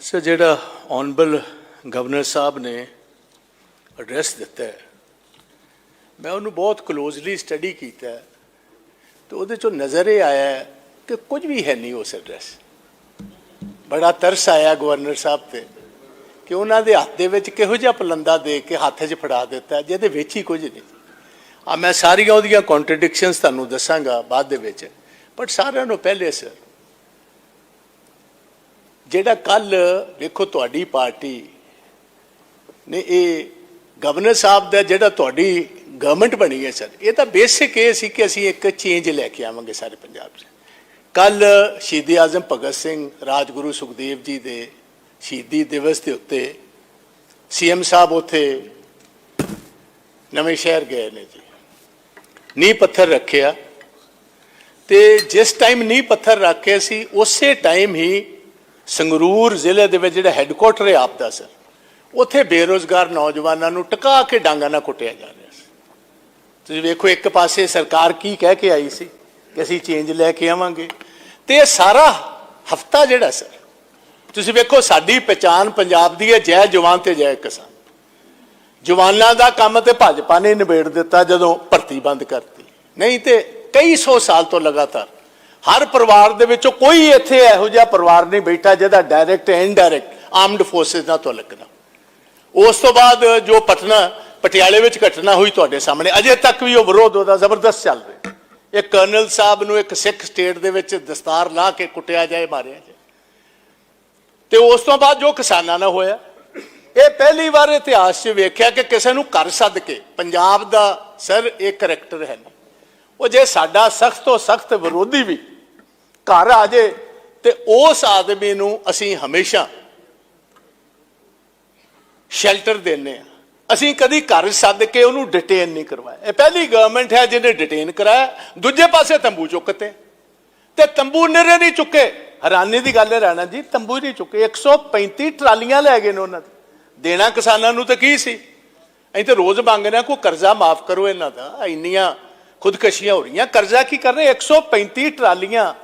Sir ਜਿਹੜਾ honourable governor ਸਾਹਿਬ ਨੇ address ਦਿੱਤਾ ਹੈ, ਮੈਂ ਉਹਨੂੰ ਬਹੁਤ ਕਲੋਜ਼ਲੀ ਸਟੱਡੀ ਕੀਤਾ ਹੈ, ਤੇ ਉਹਦੇ ਚੋਂ ਨਜ਼ਰ ਇਹ ਆਇਆ ਹੈ ਕਿ ਕੁਝ ਵੀ ਹੈ ਨਹੀਂ ਉਸ ਐਡਰੈਸ ਬੜਾ ਤਰਸ ਆਇਆ ਗਵਰਨਰ ਸਾਹਿਬ ਤੇ ਕਿ ਉਹਨਾਂ ਦੇ ਹੱਥ ਦੇ ਵਿੱਚ ਕਿਹੋ ਜਿਹਾ ਪਲੰਦਾ ਦੇ ਕੇ ਹੱਥ 'ਚ ਫੜਾ ਦਿੱਤਾ ਜਿਹਦੇ ਵਿੱਚ ਹੀ ਕੁਝ ਨਹੀਂ। ਆ ਮੈਂ ਸਾਰੀਆਂ ਉਹਦੀਆਂ ਕੰਟਰਡਿਕਸ਼ਨਸ ਤੁਹਾਨੂੰ ਦੱਸਾਂਗਾ ਬਾਅਦ ਦੇ ਵਿੱਚ ਬਟ ਸਾਰਿਆਂ ਨੂੰ ਪਹਿਲੇ ਸਰ ਜਿਹੜਾ ਕੱਲ, ਵੇਖੋ ਤੁਹਾਡੀ ਪਾਰਟੀ ਨੇ ਇਹ ਗਵਰਨਰ ਸਾਹਿਬ ਦਾ ਜਿਹੜਾ ਤੁਹਾਡੀ ਗਵਰਨਮੈਂਟ ਬਣੀ ਹੈ ਸਰ, ਇਹ ਤਾਂ ਬੇਸਿਕ ਇਹ ਸੀ ਕਿ ਅਸੀਂ ਇੱਕ ਚੇਂਜ ਲੈ ਕੇ ਆਵਾਂਗੇ ਸਾਰੇ ਪੰਜਾਬ 'ਚ। ਕੱਲ ਸ਼ਹੀਦੀ ਆਜ਼ਮ ਭਗਤ ਸਿੰਘ ਰਾਜਗੁਰੂ ਸੁਖਦੇਵ ਜੀ ਦੇ ਸ਼ਹੀਦੀ ਦਿਵਸ ਦੇ ਉੱਤੇ ਸੀਐਮ ਸਾਹਿਬ ਉੱਥੇ ਨਵੇਂ ਸ਼ਹਿਰ ਗਏ ਨੇ ਜੀ। ਨੀਂਹ ਪੱਥਰ ਰੱਖਿਆ ਤੇ ਜਿਸ ਟਾਈਮ ਨੀਂਹ ਪੱਥਰ ਰੱਖਿਆ ਸੀ ਉਸੇ ਟਾਈਮ ਹੀ ਸੰਗਰੂਰ ਜ਼ਿਲ੍ਹੇ ਦੇ ਵਿੱਚ ਜਿਹੜਾ ਹੈੱਡਕੁਆਟਰ ਹੈ ਆਪ ਦਾ ਸਰ, ਉੱਥੇ ਬੇਰੋਜ਼ਗਾਰ ਨੌਜਵਾਨਾਂ ਨੂੰ ਟਕਾ ਕੇ ਡਾਂਗਾ ਨਾਲ ਕੁੱਟਿਆ ਜਾ ਰਿਹਾ ਸੀ। ਤੁਸੀਂ ਵੇਖੋ, ਇੱਕ ਪਾਸੇ ਸਰਕਾਰ ਕੀ ਕਹਿ ਕੇ ਆਈ ਸੀ ਕਿ ਅਸੀਂ ਚੇਂਜ ਲੈ ਕੇ ਆਵਾਂਗੇ ਤੇ ਇਹ ਸਾਰਾ ਹਫਤਾ ਜਿਹੜਾ ਸਰ, ਤੁਸੀਂ ਵੇਖੋ ਸਾਡੀ ਪਛਾਣ ਪੰਜਾਬ ਦੀ ਹੈ, ਜੈ ਜਵਾਨ ਤੇ ਜੈ ਕਿਸਾਨ। ਜਵਾਨਾਂ ਦਾ ਕੰਮ ਤੇ ਭਾਜਪਾ ਨੇ ਨਿਬੇੜ ਦਿੱਤਾ ਜਦੋਂ ਭਰਤੀ ਬੰਦ ਕਰਤੀ। ਨਹੀਂ ਤੇ ਕਈ ਸੌ ਸਾਲ ਤੋਂ ਲਗਾਤਾਰ ਹਰ ਪਰਿਵਾਰ ਦੇ ਵਿੱਚੋਂ ਕੋਈ ਇੱਥੇ ਇਹੋ ਜਿਹਾ ਪਰਿਵਾਰ ਨਹੀਂ ਬੈਠਾ ਜਿਹਦਾ direct and indirect armed forces ਨਾਲ ਤੋਂ ਲੱਗਣਾ ਉਸ ਤੋਂ ਬਾਅਦ ਜੋ ਪਟਨਾ, ਪਟਿਆਲੇ ਵਿੱਚ ਘਟਨਾ ਹੋਈ ਤੁਹਾਡੇ ਸਾਹਮਣੇ, ਅਜੇ ਤੱਕ ਵੀ ਉਹ ਵਿਰੋਧ ਉਹਦਾ ਜ਼ਬਰਦਸਤ ਚੱਲ ਰਿਹਾ ਇਹ ਕਰਨਲ ਸਾਹਿਬ ਨੂੰ ਇੱਕ ਸਿੱਖ ਸਟੇਟ ਦੇ ਵਿੱਚ ਦਸਤਾਰ ਲਾ ਕੇ ਕੁੱਟਿਆ ਜਾਏ, ਮਾਰਿਆ ਜਾਏ। ਤੇ ਉਸ ਤੋਂ ਬਾਅਦ ਜੋ ਕਿਸਾਨਾਂ ਨਾਲ ਹੋਇਆ, ਇਹ ਪਹਿਲੀ ਵਾਰ ਇਤਿਹਾਸ 'ਚ ਵੇਖਿਆ ਕਿ ਕਿਸੇ ਨੂੰ ਘਰ ਸੱਦ ਕੇ ਪੰਜਾਬ ਦਾ ਸਰ, ਇਹ ਕਰੈਕਟਰ ਹੈ ਨਹੀਂ। ਉਹ ਜੇ ਸਾਡਾ ਸਖਤ ਤੋਂ ਸਖਤ ਵਿਰੋਧੀ ਵੀ ਘਰ ਆ ਜੇ ਤੇ ਉਸ ਆਦਮੀ ਨੂੰ ਅਸੀਂ ਹਮੇਸ਼ਾ ਸ਼ੈਲਟਰ ਦਿੰਨੇ ਆ ਅਸੀਂ ਕਦੀ ਘਰ ਸੱਦ ਕੇ ਉਹਨੂੰ ਡਿਟੇਨ ਨਹੀਂ ਕਰਵਾਇਆ। ਇਹ ਪਹਿਲੀ ਗਵਰਨਮੈਂਟ ਹੈ ਜਿਹਨੇ ਡਿਟੇਨ ਕਰਾਇਆ। ਦੂਜੇ ਪਾਸੇ ਤੰਬੂ ਚੁੱਕਤੇ। ਤੇ ਤੰਬੂ ਨਿਰੇ ਨਹੀਂ ਚੁੱਕੇ। ਹੈਰਾਨੀ ਦੀ ਗੱਲ ਹੈ ਰਾਣਾ ਜੀ, ਤੰਬੂ ਨਹੀਂ ਚੁੱਕੇ। 135 ਟਰਾਲੀਆਂ ਲੈ ਗਏ ਨੇ ਉਹਨਾਂ ਦੇ। ਦੇਣਾ ਕਿਸਾਨਾਂ ਨੂੰ ਤਾਂ ਕੀ ਸੀ? ਅਸੀਂ ਤਾਂ ਰੋਜ਼ ਮੰਗਦੇ ਹਾਂ, ਕੋਈ ਕਰਜ਼ਾ ਮਾਫ ਕਰੋ ਇਹਨਾਂ ਦਾ। ਇੰਨੀਆਂ ਖੁਦਕਸ਼ੀਆਂ ਹੋ ਰਹੀਆਂ। ਕਰਜ਼ਾ ਕੀ ਕਰ ਰਹੇ? 135 ਟਰਾਲੀਆਂ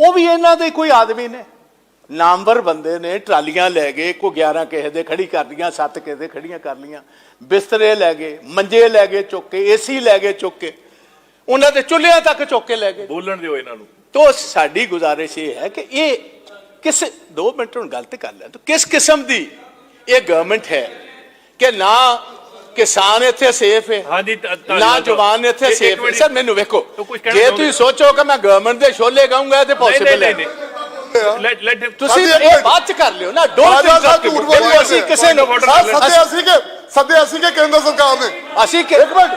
ਉਹ ਵੀ ਇਹਨਾਂ ਦੇ ਕੋਈ ਆਦਮੀ ਨੇ। ਨਾਮਵਰ ਬੰਦੇ ਨੇ ਟਰਾਲੀਆਂ ਲੈ ਗਏ ਕੋ 11 ਕਿਸੇ ਦੇ ਖੜੀ ਕਰ ਲੀਆਂ 7 ਕਿਸੇ ਦੇ ਖੜੀਆਂ ਕਰ ਲੀਆਂ ਬਿਸਤਰੇ ਲੈ ਗਏ ਮੰਜੇ ਲੈ ਗਏ ਚੁੱਕ ਕੇ ਏਸੀ ਲੈ ਗਏ ਚੁੱਕ ਕੇ। ਉਹਨਾਂ ਦੇ ਚੁੱਲ੍ਹਿਆਂ ਤੱਕ ਚੁੱਕ ਕੇ ਲੈ ਗਏ। ਬੋਲਣ ਦਿਓ ਇਹਨਾਂ ਨੂੰ। ਤੋ ਸਾਡੀ ਗੁਜ਼ਾਰਿਸ਼ ਇਹ ਹੈ ਕਿ ਇਹ ਕਿਸ 2 ਮਿੰਟ ਹੁਣ ਗੱਲ ਤੇ ਕਰ ਲੈ ਤੋ ਕਿਸ ਕਿਸਮ ਦੀ ਇਹ ਗਵਰਨਮੈਂਟ ਹੈ ਕਿ ਨਾ ਕਿਸਾਨ ਇੱਥੇ ਸੇਫ ਹੈ। ਹਾਂਜੀ, ਧ- ਧੰਨਵਾਦ। ਨਾ ਜਵਾਨ ਇੱਥੇ ਸੇਫ ਹੈ। ਸਰ ਮੈਨੂੰ ਵੇਖੋ। ਤੋ ਜੇ? ਤੁਸੀਂ ਸੋਚੋ ਕਿ ਮੈਂ ਗਵਰਨਮੈਂਟ ਦੇ ਛੋਲੇ ਗਾਉਂਗਾ ਤੇ ਪੋਸੀਬਲ ਹੈ। ਨਹੀਂ ਨਹੀਂ। ਲੈਟ ਲੈਟ ਤੁਸੀਂ ਇਹ ਚ ਕਰ ਲਿਓ ਨਾ ਡੋਂਟ ਰਾਜਾ ਸਾਹਿਬ ਝੂਠ ਬੋਲ ਅਸੀਂ। ਕਿਸੇ ਨੂੰ ਸੱਦੇ ਅਸੀਂ ਕਿ ਸੱਦੇ ਅਸੀਂ ਕਿ ਕੇਂਦਰ ਸਰਕਾਰ ਨੇ। ਅਸੀਂ ਕਿ- ਇੱਕ ਮਿੰਟ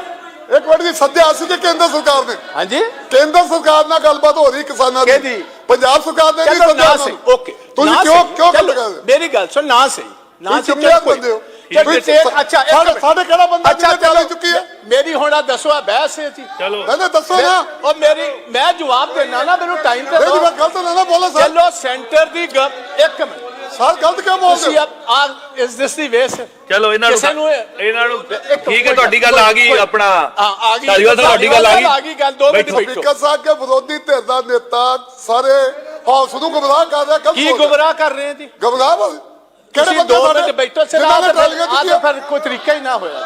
ਇੱਕ ਮਿੰਟ ਜੀ ਸੱਦੇ ਅਸੀਂ ਕਿ ਕੇਂਦਰ ਸਰਕਾਰ ਨੇ। ਹਾਂਜੀ। ਕੇਂਦਰ ਸਰਕਾਰ ਨਾਲ ਗੱਲਬਾਤ ਹੋ ਰਹੀ ਕਿਸਾਨਾਂ ਦੀ। ਕਿਹਦੀ? ਪੰਜਾਬ ਸਰਕਾਰ ਨੇ ਨਹੀਂ ਸੱਦਿਆ। ਓਕੇ। ਤੁਸੀਂ ਕਿਉਂ। ਕਿਉਂ ਗੱਲ ਕਰਦੇ ਮੇਰੀ ਗੱਲ ਸੁਣ ਨਾ ਸਹੀ। ਨਾ ਸਹੀ, ਕੋਈ- ਬੰਦੇ ਹੋ? ਕੋਈ ਤੁਸੀਂ ਤੇ- ਅੱਛਾ ਇੱਕ ਸਾਡੇ- ਮਿੰਟ। ਸਾਡੇ ਕਿਹੜਾ ਬੰਦਾ ਅੱਛਾ ਚਲੋ। ਚੁੱਕੀ ਹੈ? ਮੇਰੀ ਹੁਣ ਆ ਦੱਸੋ ਆ ਬਹਿਸ ਹੈ ਜੀ ਚਲੋ। ਨਹੀਂ ਦੱਸੋ ਨਾ। ਉਹ ਮੇਰੀ ਮੈਂ ਜਵਾਬ ਦੇਣਾ ਨਾ ਮੈਨੂੰ ਟਾਈਮ ਤੇ ਦਿਓ। ਮੈਂ ਗਲਤ ਨਾ ਨਾ ਬੋਲੋ ਸਰ। ਚਲੋ ਸੈਂਟਰ ਦੀ ਗ- ਇੱਕ ਮਿੰਟ। ਸਰ ਗਲਤ ਕਿਉਂ ਤੁਸੀਂ ਬੋਲਦੇ ਹੋ? ਆ ਇਸ ਦਿਸ ਦੀ ਵੇਸ ਚਲੋ ਇਹਨਾਂ ਕਿਸੇ ਨੂੰ ਨੂੰ ਇਹ- ਇਹਨਾਂ ਨੂੰ ਠੀਕ ਹੈ ਤੁਹਾਡੀ ਗੱਲ ਆ ਗਈ ਆਪਣਾ ਹਾਂ ਆ ਗਈ। ਤੁਹਾਡੀ ਗੱਲ ਆ ਗਈ। ਆ ਗਈ ਗੱਲ ਦੋ ਮਿੰਟ ਬੈਠੋ। ਸਪੀਕਰ ਸਾਹਿਬ ਕੇ ਵਿਰੋਧੀ ਧਿਰ ਦਾ ਨੇਤਾ ਸਾਰੇ ਹਾਊਸ ਨੂੰ ਗੁੰਮਰਾਹ ਕਰ ਰਿਹਾ ਗਲਤ ਕੀ। ਗੁੰਮਰਾਹ ਕਰ ਰਹੇ ਜੀ? ਗੁੰਮਰਾਹ ਬੋਲ ਕਿਹੜੇ ਬੰਦੇ ਦੋ ਸਾਡੇ? ਬੈਠੋ ਸਿਰ ਆ ਤਾਂ ਫਿਰ ਕੋਈ ਤਰੀਕਾ ਹੀ ਨਾ ਹੋਇਆ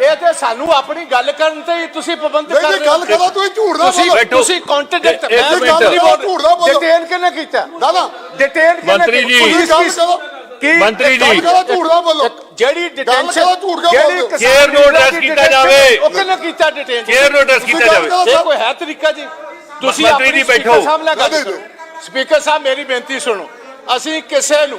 ਇਹ ਤੇ ਸਾਨੂੰ ਆਪਣੀ ਗੱਲ ਕਰਨ ਤੇ ਹੀ ਤੁਸੀਂ ਪਾਬੰਦ ਨਹੀਂ ਕਰ ਨਹੀਂ ਰਹੇ ਗੱਲ। ਕਰੋ ਤੁਸੀਂ ਝੂਠ ਨਾ ਤੁਸੀਂ। ਤੁਸੀਂ ਕੰਟਰਡਿਕਟ ਮੈਂ ਨਾ ਬੋਲੋ। ਡਿਟੇਨ ਕਿਹਨੇ ਕੀਤਾ ਨਾ ਨਾ ਡਿਟੇਨ ਕਿਹਨੇ ਮੰਤਰੀ ਜੀ। ਕੀ ਮੰਤਰੀ ਗੱਲ ਜੀ। ਕਰੋ ਝੂਠ ਨਾ ਬੋਲੋ ਜਿਹੜੀ ਡਿਟੇਂਸ਼ਨ ਕਰੋ, ਝੂਠ ਕਿਉਂ ਬੋਲਦੇ ਹੋ? Chair ਨੂੰ address ਕੀਤਾ ਜਾਵੇ। ਉਹ ਕਿਹਨੇ ਕੀਤਾ ਡਿਟੇਨ ਕੇਅਰ ਨੂੰ ਅਡਰੈਸ ਕੀਤਾ ਜਾਵੇ। ਇਹ ਕੋਈ ਹੈ ਤਰੀਕਾ ਜੀ ਤੁਸੀਂ ਮੰਤਰੀ ਆਪਣੀ ਜੀ ਬੈਠੋ। ਸਪੀਕਰ ਸਾਹਿਬ ਨਾਲ ਗੱਲ ਨਹੀਂ, ਕਰੋ ਸਪੀਕਰ ਸਾਹਿਬ ਮੇਰੀ ਬੇਨਤੀ ਸੁਣੋ ਅਸੀਂ ਕਿਸੇ ਨੂੰ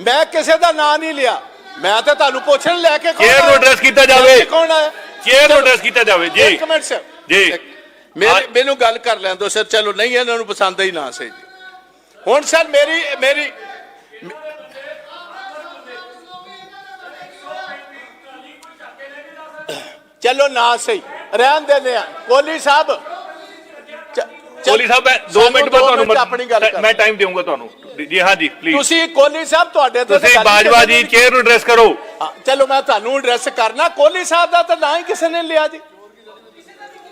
ਮੈਂ ਕਿਸੇ ਦਾ ਨਾਂ ਨਹੀਂ ਲਿਆ। ਮੈਂ ਤਾਂ ਤੁਹਾਨੂੰ ਪੁੱਛਣ ਲੈ ਕੇ ਚੇਅਰ ਨੂੰ ਐਡਰੈਸ ਕੀਤਾ ਜਾਵੇ। ਕੌਣ ਆਇਆ ਚੇਅਰ ਐਡਰੈਸ ਕੀਤਾ ਜਾਵੇ। ਜੀ। ਇੱਕ ਮਿੰਟ ਸਰ ਜੀ। ਮੇਰੇ ਮੈਨੂੰ ਗੱਲ ਕਰ ਲੈਣ ਦਿਓ ਸਰ ਚਲੋ ਨਹੀਂ ਇਹਨਾਂ ਨੂੰ ਪਸੰਦ ਹੀ ਨਾ ਸੇ ਜੀ। ਹੁਣ ਸਰ ਮੇਰੀ ਮੇਰੀ ਚਲੋ ਨਾ ਸਹੀ। ਰਹਿਣ ਦਿੰਦੇ ਆ। ਕੋਲੀ ਸਾਹਿਬ। ਕੋਲੀ ਸਾਹਿਬ ਮੈਂ 2 ਮਿੰਟ ਬਾਅਦ ਤੁਹਾਨੂੰ ਮੈਂ ਟਾਈਮ ਦੇਵਾਂਗਾ ਤੁਹਾਨੂੰ। ਜੀ ਹਾਂ ਜੀ ਪਲੀਜ਼ ਤੁਸੀਂ ਕੋਹਲੀ ਸਾਹਿਬ ਤੁਹਾਡੇ ਤੇ ਤੁਸੀਂ ਬਾਜਵਾ ਜੀ ਚੇਅਰ ਨੂੰ ਐਡਰੈਸ ਕਰੋ। ਚਲੋ ਮੈਂ ਤੁਹਾਨੂੰ ਐਡਰੈਸ ਕਰਨਾ। ਕੋਹਲੀ ਸਾਹਿਬ ਦਾ ਤਾਂ ਨਾ ਹੀ ਕਿਸੇ ਨੇ ਲਿਆ ਜੀ।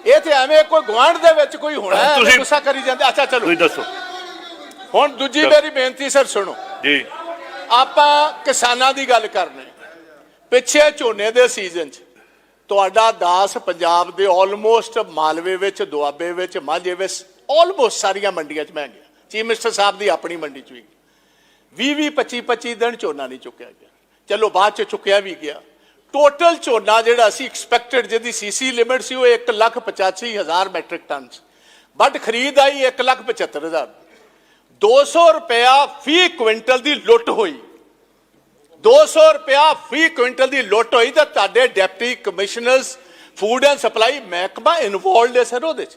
ਇਹ ਤੇ ਐਵੇਂ ਕੋਈ ਗਵਾਂਢ ਦੇ ਵਿੱਚ ਕੋਈ ਹੋਣਾ ਤੁਸੀਂ- ਗੁੱਸਾ ਕਰੀ ਜਾਂਦੇ। ਅੱਛਾ ਚਲੋ। ਤੁਸੀਂ ਦੱਸੋ। ਹੁਣ ਦੂਜੀ। ਮੇਰੀ ਬੇਨਤੀ ਸਰ ਸੁਣੋ। ਜੀ। ਆਪਾਂ ਕਿਸਾਨਾਂ ਦੀ ਗੱਲ ਕਰਨੇ। ਪਿੱਛੇ ਝੋਨੇ ਦੇ ਸੀਜ਼ਨ 'ਚ ਤੁਹਾਡਾ ਦਾਸ ਪੰਜਾਬ ਦੇ ਆਲਮੋਸਟ ਮਾਲਵੇ ਵਿੱਚ ਦੁਆਬੇ ਵਿੱਚ ਮਾਝੇ ਵਿੱਚ ਆਲਮੋਸਟ ਸਾਰੀਆਂ ਮੰਡੀਆਂ 'ਚ ਮੈਂ ਗਿਆ ਚੀਫ ਮਿਨਿਸਟਰ ਸਾਹਿਬ ਦੀ ਆਪਣੀ ਮੰਡੀ 'ਚ ਵੀ 20 20 25 25 ਦਿਨ ਝੋਨਾ ਨਹੀਂ ਚੁੱਕਿਆ ਗਿਆ। ਚਲੋ ਬਾਅਦ 'ਚ ਚੁੱਕਿਆ ਵੀ ਗਿਆ। ਟੋਟਲ ਝੋਨਾ ਜਿਹੜਾ ਸੀ ਐਕਸਪੈਕਟਡ ਜਿਹਦੀ ਸੀਸੀ ਲਿਮਿਟ ਸੀ ਉਹ 1 ਲੱਖ 85 ਹਜ਼ਾਰ ਮੈਟ੍ਰਿਕ ਟਨ ਸੀ ਬਟ ਖਰੀਦ ਆਈ 1 ਲੱਖ 75 ਹਜ਼ਾਰ। 200 ਰੁਪਇਆ ਫੀ ਕੁਇੰਟਲ ਦੀ ਲੁੱਟ ਹੋਈ। 200 ਰੁਪਇਆ ਫੀ ਕੁਇੰਟਲ ਦੀ ਲੁੱਟ ਹੋਈ ਤਾਂ ਤੁਹਾਡੇ deputy commissioners food and supply ਮਹਿਕਮਾ ਇਨਵੋਲਡ ਹੈ ਸਰ ਉਹਦੇ ਚ।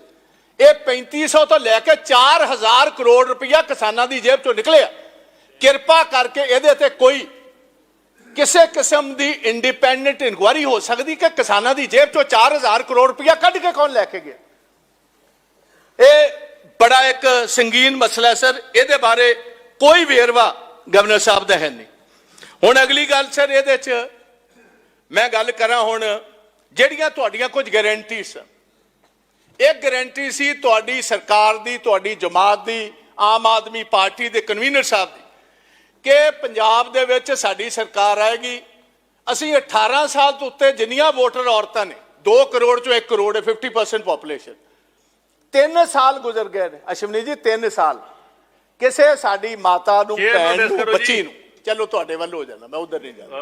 ਇਹ 3500 ਤੋਂ ਲੈ ਕੇ 4000 ਕਰੋੜ ਰੁਪਇਆ ਕਿਸਾਨਾਂ ਦੀ ਜੇਬ ਚੋਂ ਨਿਕਲਿਆ ਕਿਰਪਾ ਕਰਕੇ ਇਹਦੇ ਤੇ ਕੋਈ ਕਿਸੇ ਕਿਸਮ ਦੀ ਇੰਡੀਪੈਂਡੈਂਟ ਇਨਕੁਆਰੀ ਹੋ ਸਕਦੀ ਕਿ ਕਿਸਾਨਾਂ ਦੀ ਜੇਬ ਚੋਂ 4000 ਕਰੋੜ ਰੁਪਇਆ ਕੱਢ ਕੇ ਕੌਣ ਲੈ ਕੇ ਗਿਆ? ਇਹ ਬੜਾ ਇੱਕ ਸੰਗੀਨ ਮਸਲਾ ਸਰ। ਇਹਦੇ ਬਾਰੇ ਕੋਈ ਵੇਰਵਾ ਗਵਰਨਰ ਸਾਹਿਬ ਦਾ ਹੈ ਨਹੀਂ। ਹੁਣ ਅਗਲੀ ਗੱਲ ਸਰ, ਇਹਦੇ ਚ ਮੈਂ ਗੱਲ ਕਰਾਂ ਹੁਣ ਜਿਹੜੀਆਂ ਤੁਹਾਡੀਆਂ ਕੁਝ ਗਾਰੰਟੀ ਸਨ ਇੱਕ ਗਾਰੰਟੀ ਸੀ ਤੁਹਾਡੀ ਸਰਕਾਰ ਦੀ ਤੁਹਾਡੀ ਜਮਾਤ ਦੀ ਆਮ ਆਦਮੀ ਪਾਰਟੀ ਦੇ ਕਨਵੀਨਰ ਸਾਹਿਬ ਦੀ ਕਿ ਪੰਜਾਬ ਦੇ ਵਿੱਚ ਸਾਡੀ ਸਰਕਾਰ ਆਏਗੀ। ਅਸੀਂ 18 ਸਾਲ ਤੋਂ ਉੱਤੇ ਜਿੰਨੀਆਂ ਵੋਟਰ ਔਰਤਾਂ ਨੇ 2 ਕਰੋੜ ਚੋਂ 1 ਕਰੋੜ ਹੈ 50% ਪੋਪੂਲੇਸ਼ਨ ਤਿੰਨ ਸਾਲ ਗੁਜ਼ਰ ਗਏ ਨੇ। ਅਸ਼ਵਨੀ ਜੀ ਤਿੰਨ ਸਾਲ। ਕਿਸੇ ਸਾਡੀ ਮਾਤਾ ਨੂੰ ਭੈਣ ਨੂੰ। ਬੱਚੀ ਨੂੰ। ਚਲੋ ਤੁਹਾਡੇ ਵੱਲ ਹੋ ਜਾਣਾ ਮੈਂ ਉਧਰ ਨਹੀਂ ਜਾਣਾ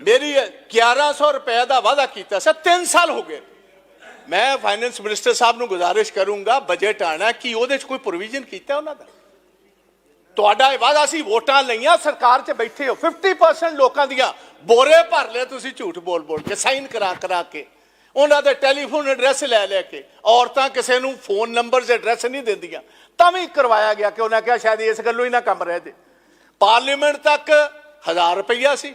ਮੇਰੀ 1100 ਰੁਪਏ ਦਾ ਵਾਅਦਾ ਕੀਤਾ ਸਰ 3 ਸਾਲ ਹੋ ਗਏ ਮੈਂ ਫਾਈਨੈਂਸ ਮਿਨਿਸਟਰ ਸਾਹਿਬ ਨੂੰ ਗੁਜ਼ਾਰਿਸ਼ ਕਰੂੰਗਾ ਬਜਟ ਆਣਾ ਕਿ ਉਹਦੇ 'ਚ ਕੋਈ ਪ੍ਰੋਵੀਜ਼ਨ ਕੀਤਾ ਉਹਨਾਂ ਦਾ? ਤੁਹਾਡਾ ਇਹ ਵਾਅਦਾ ਸੀ ਵੋਟਾਂ ਲਈਆਂ, ਸਰਕਾਰ 'ਚ ਬੈਠੇ ਹੋ 50% ਲੋਕਾਂ ਦੀਆਂ, ਬੋਰੇ ਭਰ ਲਿਆ ਤੁਸੀਂ ਝੂਠ ਬੋਲ ਬੋਲ ਕੇ ਸਾਈਨ ਕਰਾ ਕਰਾ ਕੇ, ਉਹਨਾਂ ਦੇ ਟੈਲੀਫੋਨ ਐਡਰੈਸ ਲੈ ਲੈ ਕੇ, ਔਰਤਾਂ ਕਿਸੇ ਨੂੰ ਫੋਨ ਨੰਬਰਸ ਐਡਰੈਸ ਨਹੀਂ ਦਿੰਦੀਆਂ, ਤਾਂ ਵੀ ਕਰਵਾਇਆ ਗਿਆ ਕਿ ਉਹਨਾਂ ਕਿਹਾ ਸ਼ਾਇਦ ਇਸ ਗੱਲੋਂ ਹੀ ਨਾ ਕੰਮ ਰਹਿ ਜੇ। ਪਾਰਲੀਮੈਂਟ ਤੱਕ 1000 ਰੁਪਈਆ ਸੀ।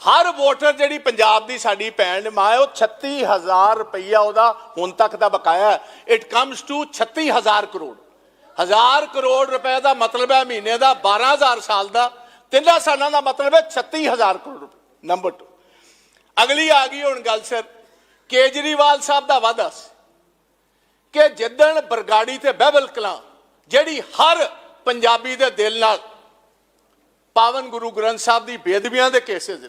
ਹਰ ਵੋਟਰ ਜਿਹੜੀ ਪੰਜਾਬ ਦੀ ਸਾਡੀ ਭੈਣ ਮਾਂ ਹੈ, ਉਹ 36000 ਰੁਪਈਆ ਉਹਦਾ ਹੁਣ ਤੱਕ ਦਾ ਬਕਾਇਆ ਇਟ ਕਮਸ ਟੂ 36000 ਕਰੋੜ। ਹਜ਼ਾਰ ਕਰੋੜ ਰੁਪਏ ਦਾ ਮਤਲਬ ਹੈ ਮਹੀਨੇ ਦਾ 12000 ਸਾਲ ਦਾ। ਤਿੰਨਾਂ ਸਾਲਾਂ ਦਾ ਮਤਲਬ ਹੈ 36000 ਕਰੋੜ ਰੁਪਏ। ਨੰਬਰ 2 ਅਗਲੀ ਆ ਗਈ ਹੁਣ ਗੱਲ ਸਰ ਕੇਜਰੀਵਾਲ ਸਾਹਿਬ ਦਾ ਵਾਅਦਾ ਸੀ ਕਿ ਜਿੱਦਣ ਬਰਗਾੜੀ ਤੇ ਬਹਿਬਲ ਕਲਾਂ, ਜਿਹੜੀ ਹਰ ਪੰਜਾਬੀ ਦੇ ਦਿਲ ਨਾਲ ਪਾਵਨ ਗੁਰੂ ਗ੍ਰੰਥ ਸਾਹਿਬ ਦੀ ਬੇਦਬੀਆਂ ਦੇ ਕੇਸਿਸ ਨੇ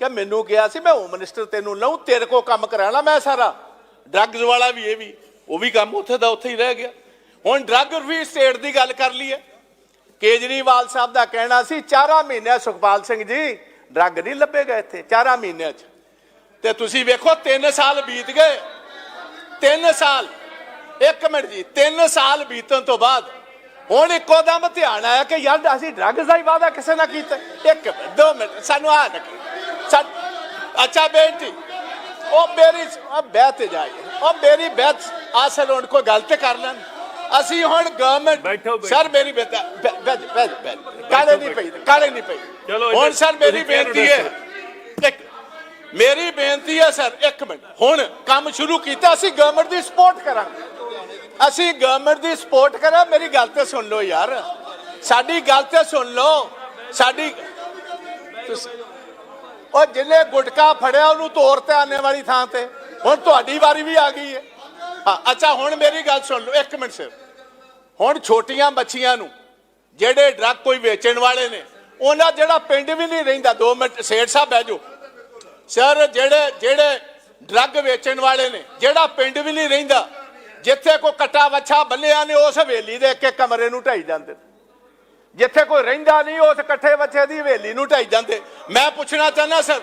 ਕਿ ਮੈਨੂੰ ਕਿਹਾ ਸੀ, ਮੈਂ ਹੋਮ ਮਿਨਿਸਟਰ ਤੈਨੂੰ ਲਊ, ਤੇਰੇ ਕੋ ਕੰਮ ਕਰਾਣਾ ਮੈਂ ਸਾਰਾ। ਡਰੱਗਸ ਵਾਲਾ ਵੀ, ਇਹ ਵੀ, ਉਹ ਵੀ ਕੰਮ ਉੱਥੇ ਦਾ ਉੱਥੇ ਹੀ ਰਹਿ ਗਿਆ। ਹੁਣ ਡਰੱਗ ਫ੍ਰੀ ਸਟੇਟ ਦੀ ਗੱਲ ਕਰ ਲਈਏ। ਕੇਜਰੀਵਾਲ ਸਾਹਿਬ ਦਾ ਕਹਿਣਾ ਸੀ, ਚਾਰਾਂ ਮਹੀਨਿਆਂ ਸੁਖਪਾਲ ਸਿੰਘ ਜੀ ਡਰੱਗ ਨਹੀਂ ਲੱਭੇਗਾ ਇੱਥੇ, ਚਾਰਾਂ ਮਹੀਨਿਆਂ 'ਚ। ਤੇ ਤੁਸੀਂ ਵੇਖੋ 3 ਸਾਲ ਬੀਤ ਗਏ। 3 ਸਾਲ, ਇੱਕ ਮਿੰਟ ਜੀ 3 ਸਾਲ ਬੀਤਣ ਤੋਂ ਬਾਅਦ, ਹੁਣ ਇੱਕੋ ਦਮ ਧਿਆਨ ਆਇਆ ਕਿ ਯਾਰ ਅਸੀਂ ਡਰੱਗਸ ਦਾ ਹੀ ਵਾਅਦਾ ਕਿਸੇ ਨਾਲ ਕੀਤਾ। ਇੱਕ ਮਿੰਟ, ਦੋ ਮਿੰਟ, ਸਾਨੂੰ ਆ ਨਾ ਅੱਛਾ ਬੇਟੀ ਉਹ ਮੇਰੀ ਬਹਿ ਤੇ ਜਾਈ ਉਹ ਮੇਰੀ ਬਹਿਤ ਆਸਲ ਹੁਣ ਕੋਈ ਗੱਲ ਤੇ ਕਰ ਲੈਣ। ਅਸੀਂ ਹੁਣ ਗਵਰਨਮੈਂਟ। ਸਰ ਮੇਰੀ ਬੇਟਾ ਬੈਠ ਬੈਠ ਬੈਠ ਕਾਲੇ ਨਹੀਂ ਪਈ ਕਾਲੇ ਨਹੀਂ ਪਈ। ਹੁਣ ਸਰ ਮੇਰੀ ਬੇਨਤੀ ਹੈ। ਇੱਕ ਮੇਰੀ ਬੇਨਤੀ ਹੈ ਸਰ ਇੱਕ ਮਿੰਟ। ਹੁਣ ਕੰਮ ਸ਼ੁਰੂ ਕੀਤਾ ਅਸੀਂ ਗਵਰਨਮੈਂਟ ਦੀ ਸਪੋਰਟ ਕਰਾਂਗੇ। ਅਸੀਂ ਗਵਰਨਮੈਂਟ ਦੀ ਸਪੋਰਟ ਕਰਾਂ ਮੇਰੀ ਗੱਲ ਤੇ ਸੁਣ ਲਓ ਯਾਰ। ਸਾਡੀ ਗੱਲ ਤੇ ਸੁਣ ਲਓ। ਸਾਡੀ ਉਹ ਜਿਹਨੇ ਗੁਟਕਾ ਫੜਿਆ, ਉਹਨੂੰ ਤੋਰ ਤੇ ਆਨੇ ਵਾਲੀ ਥਾਂ ਤੇ। ਹੁਣ ਤੁਹਾਡੀ ਵਾਰੀ ਵੀ ਆ ਗਈ ਹੈ। ਹਾਂ, ਅੱਛਾ, ਹੁਣ ਮੇਰੀ ਗੱਲ ਸੁਣ ਲਓ, ਇੱਕ ਮਿੰਟ ਸਿਰ। ਹੁਣ ਛੋਟੀਆਂ ਬੱਚੀਆਂ ਨੂੰ, ਜਿਹੜੇ ਡਰੱਗ ਕੋਈ ਵੇਚਣ ਵਾਲੇ ਨੇ, ਉਹਨਾਂ ਜਿਹੜਾ ਪਿੰਡ ਵੀ ਨਹੀਂ ਰਹਿੰਦਾ 2 ਮਿੰਟ, ਸੇਠ ਸਾਹਿਬ ਬਹਿ ਜਾਓ। ਸਰ, ਜਿਹੜੇ ਜਿਹੜੇ ਡਰੱਗ ਵੇਚਣ ਵਾਲੇ ਨੇ, ਜਿਹੜਾ ਪਿੰਡ ਵੀ ਨਹੀਂ ਰਹਿੰਦਾ, ਜਿੱਥੇ ਕੋਈ ਕੱਟਾ ਵੱਛਾ ਬੱਲਿਆ ਨੇ, ਉਸ ਹਵੇਲੀ ਦੇ ਇੱਕ ਇੱਕ ਕਮਰੇ ਨੂੰ ਢਾਈ ਜਾਂਦੇ ਨੇ। ਜਿੱਥੇ ਕੋਈ ਰਹਿੰਦਾ ਨਹੀਂ ਉਸ ਇਕੱਠੇ ਬੱਚੇ ਦੀ ਹਵੇਲੀ ਨੂੰ ਢਾਈ ਜਾਂਦੇ। ਮੈਂ ਪੁੱਛਣਾ ਚਾਹੁੰਦਾ ਸਰ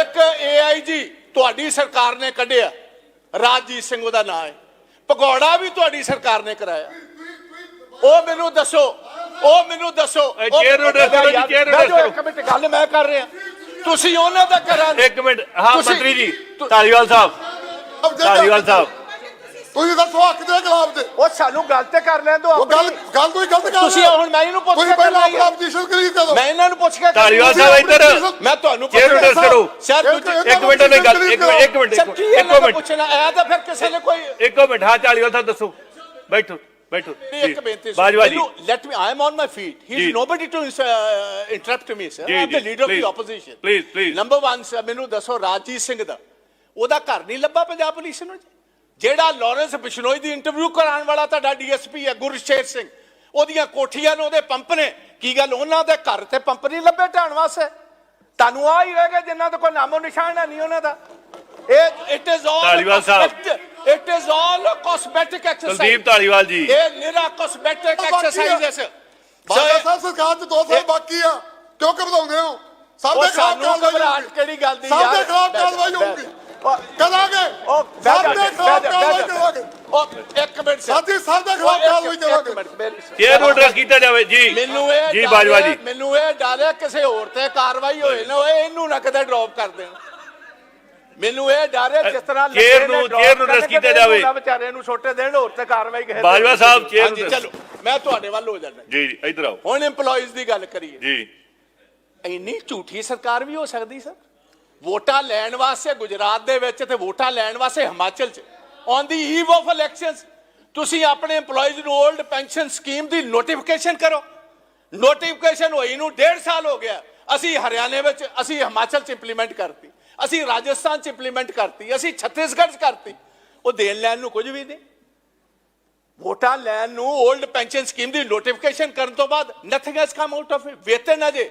ਇੱਕ ਏਆਈਜੀ ਤੁਹਾਡੀ ਸਰਕਾਰ ਨੇ ਕੱਢਿਆ। ਰਾਜਜੀਤ ਸਿੰਘ ਉਹਦਾ ਨਾਮ ਹੈ। ਪਕੌੜਾ ਵੀ ਤੁਹਾਡੀ ਸਰਕਾਰ ਨੇ ਕਰਾਇਆ। ਉਹ ਮੈਨੂੰ ਦੱਸੋ ਉਹ ਮੈਨੂੰ ਦੱਸੋ। ਇੱਕ ਮਿੰਟ ਗੱਲ ਮੈਂ ਕਰ ਰਿਹਾ। ਤੁਸੀਂ ਉਹਨਾਂ ਦਾ ਕਰਾਂ ਇੱਕ ਮਿੰਟ। ਹਾਂ ਮੰਤਰੀ ਜੀ ਧਾਲੀਵਾਲ ਸਾਹਿਬ। ਧਾਲੀਵਾਲ ਸਾਹਿਬ। ਤੁਸੀਂ ਦੱਸੋ ਹੱਕ ਦੇ ਖਿਲਾਫ ਦੇ? ਉਹ ਸਾਨੂੰ ਗੱਲ ਤੇ ਕਰ ਲੈਣ ਦਿਓ ਉਹ ਗੱਲ। ਗੱਲ ਤੁਸੀਂ ਗਲਤ ਕਰ ਤੁਸੀਂ। ਹੁਣ ਮੈਂ ਇਹਨੂੰ ਪੁੱਛ ਤੁਸੀਂ ਕੇ ਪਹਿਲਾਂ ਆਪਣਾ ਪੋਜੀਸ਼ਨ ਕਲੀਅਰ ਕਰੋ। ਮੈਂ ਇਹਨਾਂ ਨੂੰ ਪੁੱਛ ਕੇ ਕਰਨਾ। ਸਾਹਿਬ ਇੱਧਰ। ਮੈਂ ਤੁਹਾਨੂੰ ਨੂੰ address ਕਰੋ। ਸਰ ਇੱਕ- ਮਿੰਟ ਦੀ ਗੱਲ ਇੱਕ ਮਿੰਟ ਇੱਕ ਮਿੰਟ ਕੀ ਇੱਕੋ ਮਿੰਟ। ਪੁੱਛਣਾ? ਆਇਆ ਤਾਂ ਫਿਰ ਕਿਸੇ ਨੇ ਕੋਈ ਇੱਕੋ ਮਿੰਟ ਹਾਂ ਧਾਲੀਵਾਲ ਸਾਹਿਬ ਦੱਸੋ। ਬੈਠੋ ਬੈਠੋ। ਨਹੀਂ, ਇੱਕ ਬੇਨਤੀ Bajwa ji. Let me I am on my feet he. Is nobody to interrupt me sir am the leader of the please, opposition please, please. Number 1 sir ਮੈਨੂੰ ਦੱਸੋ ਰਾਜਜੀਤ ਸਿੰਘ ਦਾ। ਉਹਦਾ ਘਰ ਨਹੀਂ ਲੱਭਾ ਪੰਜਾਬ ਪੁਲਿਸ ਨੂੰ ਜੀ? ਜਿਹੜਾ ਲਾਰੈਂਸ ਬਿਸ਼ਨੋਈ ਦੀ ਇੰਟਰਵਿਊ ਕਰਾਉਣ ਵਾਲਾ ਤੁਹਾਡਾ ਡੀਐਸਪੀ ਹੈ ਗੁਰਸ਼ੇਰ ਸਿੰਘ। ਉਹਦੀਆਂ ਕੋਠੀਆਂ ਨੇ ਉਹਦੇ ਪੰਪ ਨੇ। ਕੀ ਗੱਲ ਉਹਨਾਂ ਦੇ ਘਰ ਤੇ ਪੰਪ ਨਹੀਂ ਲੱਭੇ ਢਾਣ ਵਾਸਤੇ? ਤੁਹਾਨੂੰ ਆ ਹੀ ਰਹੇਗਾ ਜਿਨ੍ਹਾਂ ਦਾ ਕੋਈ ਨਾਮੋ ਨਿਸ਼ਾਨ ਨਹੀਂ ਉਹਨਾਂ ਦਾ। ਇਹ it is all Dhaliwal sahib. It is all cosmetic exercise Kuldeep Dhaliwal ji. ਇਹ ਨਿਰਾ ਕਾਸਮੈਟਿਕ। ਐਕਸਰਸਾਈਜ਼ ਹੈ ਬਾਬਾ ਸਾਹਿਬ ਸਰਕਾਰ ਚ 2 ਸਾਲ ਬਾਕੀ ਆ। ਕਿਉਂ ਘਬਰਾਉਂਦੇ ਹੋ? ਸਭ ਦੇ ਖਿਲਾਫ ਕਾਰਵਾਈ ਹੋਊਗੀ। ਕਿਹੜੀ ਗੱਲ ਦੀ ਸਭ ਯਾਰ? ਦੇ ਖਿਲਾਫ ਕਾਰਵਾਈ ਹੋਊਗੀ। ਕਰਾਂਗੇ ਉਹ ਸਭ ਬਹਿ ਦੇ ਜਾ, ਖਿਲਾਫ ਬਹਿ ਜਾ, ਕਾਰਵਾਈ ਬਹਿ ਜਾ। ਕਰਾਂਗੇ। ਉਹ ਇੱਕ ਮਿੰਟ ਸਰ। ਸਾਥੀ ਸਭ ਦੇ ਉਹ ਖਿਲਾਫ ਇੱਕ- ਕਾਰਵਾਈ ਇੱਕ ਕਰਾਂਗੇ। ਮਿੰਟ, ਮੇਰੀ- ਚੇਅਰ ਨੂੰ address ਕੀਤਾ ਜਾਵੇ। ਜੀ। ਮੈਨੂੰ ਇਹ ਜੀ ਡਰ ਬਾਜਵਾ ਹੈ- ਜੀ। ਮੈਨੂੰ ਇਹ ਡਰ ਹੈ ਕਿਸੇ ਹੋਰ ਤੇ ਕਾਰਵਾਈ ਹੋਏ ਨਾ ਹੋਏ ਇਹਨੂੰ ਨਾ ਕਦੇ ਡ੍ਰੌਪ ਕਰ ਦੇਣ। ਮੈਨੂੰ ਇਹ ਡਰ ਹੈ ਜਿਸ ਤਰ੍ਹਾਂ ਚੇਅਰ ਲੱਗੇ ਨੇ ਨੂੰ- drop ਚੇਅਰ ਨੂੰ ਕਰਕੇ address ਕੀਤਾ ਇਹਨੂੰ ਜਾਵੇ। ਨਾ ਵਿਚਾਰੇ ਨੂੰ ਛੋਟੇ ਦੇਣ ਹੋਰ ਤੇ ਕਾਰਵਾਈ ਕਿਸੇ ਤੇ ਬਾਜਵਾ ਸਾਹਿਬ, ਚੇਅਰ ਹਾਂਜੀ, ਨੂੰ ਚਲੋ ਮੈਂ ਤੁਹਾਡੇ ਵੱਲ ਹੋ ਜਾਣਾ ਜੀ ਜੀ ਇੱਧਰ ਆਓ। ਹੁਣ EMPLOYEES ਦੀ ਗੱਲ ਕਰੀਏ। ਜੀ। ਇੰਨੀ ਝੂਠੀ ਸਰਕਾਰ ਵੀ ਹੋ ਸਕਦੀ ਸਰ? ਵੋਟਾਂ ਲੈਣ ਵਾਸਤੇ ਗੁਜਰਾਤ ਦੇ ਵਿੱਚ ਤੇ ਵੋਟਾਂ ਲੈਣ ਵਾਸਤੇ ਹਿਮਾਚਲ 'ਚ। On the eve of elections ਤੁਸੀਂ ਆਪਣੇ EMPLOYEES ਨੂੰ 올ਡ ਪੈਨਸ਼ਨ ਸਕੀਮ ਦੀ ਨੋਟੀਫਿਕੇਸ਼ਨ ਕਰੋ। ਨੋਟੀਫਿਕੇਸ਼ਨ ਹੋਈ ਨੂੰ ਡੇਢ ਸਾਲ ਹੋ ਗਿਆ। ਅਸੀਂ ਹਰਿਆਣੇ ਵਿੱਚ, ਅਸੀਂ ਹਿਮਾਚਲ 'ਚ ਇੰਪਲੀਮੈਂਟ ਕਰਤੀ। ਅਸੀਂ ਰਾਜਸਥਾਨ 'ਚ ਇੰਪਲੀਮੈਂਟ ਕਰਤੀ। ਅਸੀਂ ਛੱਤੀਸਗੜ੍ਹ 'ਚ ਕਰਤੀ। ਉਹ ਦੇਣ ਲੈਣ ਨੂੰ ਕੁਝ ਵੀ ਨਹੀਂ। ਵੋਟਾਂ ਲੈਣ ਨੂੰ 올ਡ ਪੈਨਸ਼ਨ ਸਕੀਮ ਦੀ ਨੋਟੀਫਿਕੇਸ਼ਨ ਕਰਨ ਤੋਂ ਬਾਅਦ nothing has come out of it ਵੇਤਨ ਅਜੇ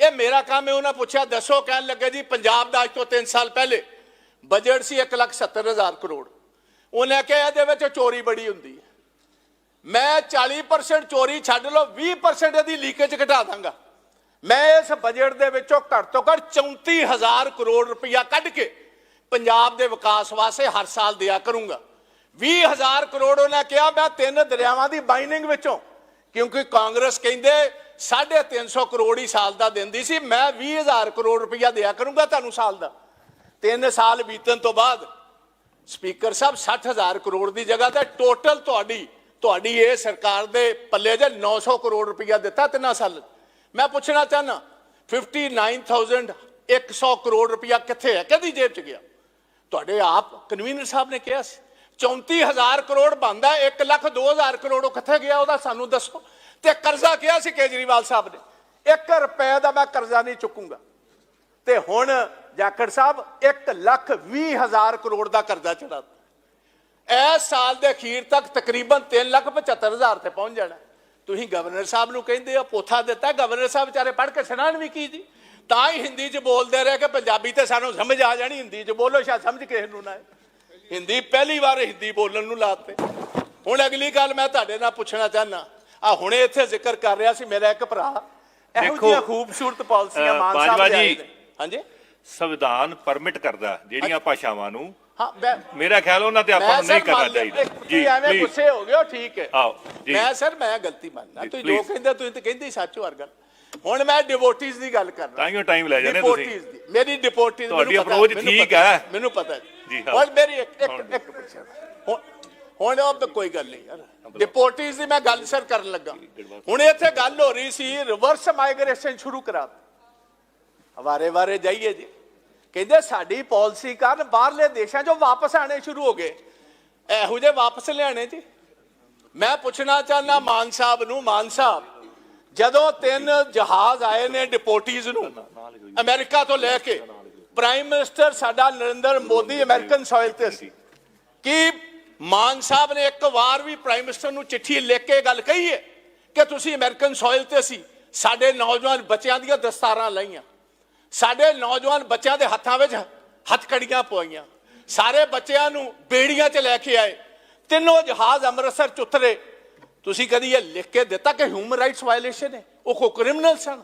ਇਹ ਮੇਰਾ ਕੰਮ ਹੈ ਉਹਨਾਂ ਪੁੱਛਿਆ ਦੱਸੋ ਕਹਿਣ ਲੱਗੇ ਜੀ ਪੰਜਾਬ ਦਾ ਅੱਜ ਤੋਂ 3 ਸਾਲ ਪਹਿਲੇ ਬਜਟ ਸੀ 1,70,000 ਕਰੋੜ। ਉਹਨੇ ਕਿਹਾ ਇਹਦੇ ਵਿੱਚ ਚੋਰੀ ਬੜੀ ਹੁੰਦੀ ਹੈ। ਮੈਂ 40% ਚੋਰੀ ਛੱਡ ਲਓ 20% ਇਹਦੀ ਲੀਕੇਜ ਘਟਾ ਦਾਂਗਾ। ਮੈਂ ਇਸ ਬਜਟ ਦੇ ਵਿੱਚੋਂ ਘੱਟ ਤੋਂ ਘੱਟ 34000 ਕਰੋੜ ਰੁਪਇਆ ਕੱਢ ਕੇ ਪੰਜਾਬ ਦੇ ਵਿਕਾਸ ਵਾਸਤੇ ਹਰ ਸਾਲ ਦਿਆ ਕਰੂੰਗਾ। 20000 ਕਰੋੜ ਉਹਨੇ ਕਿਹਾ ਮੈਂ ਤਿੰਨ ਦਰਿਆਵਾਂ ਦੀ ਬਾਈਨਿੰਗ ਵਿੱਚੋਂ ਕਿਉਂਕਿ ਕਾਂਗਰਸ ਕਹਿੰਦੇ 350 ਕਰੋੜ ਹੀ ਸਾਲ ਦਾ ਦਿੰਦੀ ਸੀ, ਮੈਂ 20000 ਕਰੋੜ ਰੁਪਇਆ ਦਿਆ ਕਰੂੰਗਾ ਤੁਹਾਨੂੰ ਸਾਲ ਦਾ। ਤਿੰਨ ਸਾਲ ਬੀਤਣ ਤੋਂ ਬਾਅਦ ਸਪੀਕਰ ਸਾਹਿਬ 60000 ਕਰੋੜ ਦੀ ਜਗ੍ਹਾ ਤੇ ਟੋਟਲ ਤੁਹਾਡੀ ਤੁਹਾਡੀ ਇਹ ਸਰਕਾਰ ਦੇ ਪੱਲੇ ਜੇ 900 ਕਰੋੜ ਰੁਪਇਆ ਦਿੱਤਾ ਤਿੰਨਾਂ ਸਾਲ। ਮੈਂ ਪੁੱਛਣਾ ਚਾਹਨਾ 59100 ਕਰੋੜ ਰੁਪਇਆ ਕਿੱਥੇ ਹੈ? ਕਿਹਦੀ ਜੇਬ 'ਚ ਗਿਆ? ਤੁਹਾਡੇ ਆਪ ਕਨਵੀਨਰ ਸਾਹਿਬ ਨੇ ਕਿਹਾ ਸੀ। 34000 ਕਰੋੜ ਬੰਦਾ 1 ਲੱਖ 2000 ਕਰੋੜ ਉਹ ਕਿੱਥੇ ਗਿਆ ਉਹਦਾ ਸਾਨੂੰ ਦੱਸੋ। ਤੇ ਕਰਜ਼ਾ ਕਿਹਾ ਸੀ ਕੇਜਰੀਵਾਲ ਸਾਹਿਬ ਨੇ। 1 ਰੁਪਏ ਦਾ ਮੈਂ ਕਰਜ਼ਾ ਨਹੀਂ ਚੁੱਕੂਗਾ। ਤੇ ਹੁਣ ਜਾਖੜ ਸਾਹਿਬ 1 ਲੱਖ 20 ਹਜ਼ਾਰ ਕਰੋੜ ਦਾ ਕਰਜ਼ਾ ਚੜਾ ਇਸ ਸਾਲ ਦੇ ਅਖੀਰ ਤੱਕ ਤਕਰੀਬਨ 3 ਲੱਖ 75 ਹਜ਼ਾਰ ਤੇ ਪਹੁੰਚ ਜਾਣਾ। ਤੁਸੀਂ ਗਵਰਨਰ ਸਾਹਿਬ ਨੂੰ ਕਹਿੰਦੇ ਆ ਪੋਥਾ ਦਿੱਤਾ। ਗਵਰਨਰ ਸਾਹਿਬ ਵਿਚਾਰੇ ਪੜ੍ਹ ਕੇ ਸੁਣਾਣ ਵੀ ਕੀ ਜੀ? ਤਾਂ ਹੀ ਹਿੰਦੀ 'ਚ ਬੋਲਦੇ ਰਹੇ ਕਿ ਪੰਜਾਬੀ ਤੇ ਸਾਨੂੰ ਸਮਝ ਆ ਜਾਣੀ, ਹਿੰਦੀ 'ਚ ਬੋਲੋ, ਸ਼ਾਇਦ ਸਮਝ ਕਿਸੇ ਨੂੰ ਨਾ ਆਏ। ਹਿੰਦੀ ਪਹਿਲੀ ਵਾਰ ਹਿੰਦੀ ਬੋਲਣ ਨੂੰ ਲਾਤੇ। ਹੁਣ ਅਗਲੀ ਗੱਲ ਮੈਂ ਤੁਹਾਡੇ ਨਾਲ ਪੁੱਛਣਾ ਚਾਹਨਾ ਆ ਹੁਣੇ ਇੱਥੇ ਜ਼ਿਕਰ ਕਰ ਰਿਹਾ ਸੀ ਮੇਰਾ ਇੱਕ ਭਰਾ। ਇਹੋ ਜਿਹੀਆਂ ਖੂਬਸੂਰਤ ਪਾਲਿਸੀਆਂ ਮਾਨ ਸਾਹਿਬ ਜੀ। ਹਾਂਜੀ? ਸੰਵਿਧਾਨ ਪਰਮਿਟ ਕਰਦਾ ਜਿਹੜੀਆਂ ਭਾਸ਼ਾਵਾਂ ਨੂੰ। ਹਾਂ ਮੇਰਾ ਖਿਆਲ ਉਹਨਾਂ ਤੇ ਆਪਾਂ ਨੂੰ ਨਹੀਂ ਕਰਨਾ। ਚਾਹੀਦਾ। ਤੁਸੀਂ ਐਵੇਂ ਗੁੱਸੇ ਹੋ ਗਏ ਹੋ ਠੀਕ ਹੈ। ਆਓ ਜੀ। ਮੈਂ ਸਰ ਮੈਂ ਗਲਤੀ ਮੰਨਦਾ। ਜੀ, ਤੁਸੀਂ ਜੋ। ਕਹਿੰਦੇ ਤੁਸੀਂ ਤਾਂ ਕਹਿੰਦੇ ਹੀ ਸੱਚ ਹੋ ਹਰ ਗੱਲ ਹੁਣ ਮੈਂ ਡਿਵੋਟੀਜ਼ ਦੀ ਗੱਲ ਕਰਨਾ ਤਾਂਹੀਓ ਟਾਈਮ ਲੈ ਜਾਂਦੇ ਤੁਸੀਂ। ਡਿਪੋਰਟੀਜ਼ ਦੀ। ਮੇਰੀ ਡਿਪੋਰਟੀਜ਼ ਤੁਹਾਡੀ approach ਠੀਕ ਹੈ। ਮੈਨੂੰ ਪਤਾ ਹੈ। ਜੀ, ਹਾਂ। ਹੁਣ ਮੇਰੀ ਇੱਕ। ਇੱਕ ਇੱਕ ਹੁਣ ਹੁਣ ਉਹ ਤਾਂ ਕੋਈ ਗੱਲ ਨਹੀਂ ਯਾਰ ਡਿਪੋਰਟੀਜ਼ ਦੀ ਮੈਂ ਗੱਲ ਸਰ ਕਰਨ ਲੱਗਾ ਹੁਣ ਇੱਥੇ ਗੱਲ ਹੋ ਰਹੀ ਸੀ ਰਿਵਰਸ ਮਾਈਗ੍ਰੇਸ਼ਨ ਸ਼ੁਰੂ ਕਰਾ ਵਾਰੇ ਵਾਰੇ ਜਾਈਏ ਜੀ ਕਹਿੰਦੇ ਸਾਡੀ ਪਾਲਿਸੀ ਕਾਰਨ ਬਾਹਰਲੇ ਦੇਸ਼ਾਂ 'ਚੋਂ ਵਾਪਸ ਆਣੇ ਸ਼ੁਰੂ ਹੋ ਗਏ ਇਹੋ ਜਿਹੇ ਵਾਪਸ ਲਿਆਣੇ ਜੀ ਮੈਂ ਪੁੱਛਣਾ ਚਾਹੁੰਦਾ ਮਾਨ ਸਾਹਿਬ ਨੂੰ ਮਾਨ ਸਾਹਿਬ ਜਦੋਂ ਤਿੰਨ ਜਹਾਜ਼ ਆਏ ਨੇ ਡਿਪੋਰਟੀਜ਼ ਨੂੰ ਅਮਰੀਕਾ ਤੋਂ ਲੈ ਕੇ ਪ੍ਰਾਈਮ ਮਿਨਿਸਟਰ ਸਾਡਾ ਨਰਿੰਦਰ ਮੋਦੀ ਅਮਰੀਕਨ ਸੋਇਲ ਤੇ ਸੀ। ਕਿ ਮਾਨ ਸਾਹਿਬ ਨੇ ਇੱਕ ਵਾਰ ਵੀ ਪ੍ਰਾਈਮ ਮਿਨਿਸਟਰ ਨੂੰ ਚਿੱਠੀ ਲਿਖ ਕੇ ਗੱਲ ਕਹੀ ਹੈ ਕਿ ਤੁਸੀਂ ਅਮਰੀਕਨ ਸੋਇਲ ਤੇ ਸੀ, ਸਾਡੇ ਨੌਜਵਾਨ ਬੱਚਿਆਂ ਦੀਆਂ ਦਸਤਾਰਾਂ ਲਾਈਆਂ। ਸਾਡੇ ਨੌਜਵਾਨ ਬੱਚਿਆਂ ਦੇ ਹੱਥਾਂ ਵਿੱਚ ਹੱਥਕੜੀਆਂ ਪਵਾਈਆਂ। ਸਾਰੇ ਬੱਚਿਆਂ ਨੂੰ ਬੇੜੀਆਂ 'ਚ ਲੈ ਕੇ ਆਏ। ਤਿੰਨੋਂ ਜਹਾਜ਼ ਅੰਮ੍ਰਿਤਸਰ 'ਚ ਉਤਰੇ। ਤੁਸੀਂ ਕਦੀ ਇਹ ਲਿਖ ਕੇ ਦਿੱਤਾ ਕਿ ਹਿਊਮਨ ਰਾਈਟਸ ਵਾਇਲੇਸ਼ਨ ਹੈ? ਉਹ ਕੋਈ ਕ੍ਰਿਮੀਨਲ ਸਨ?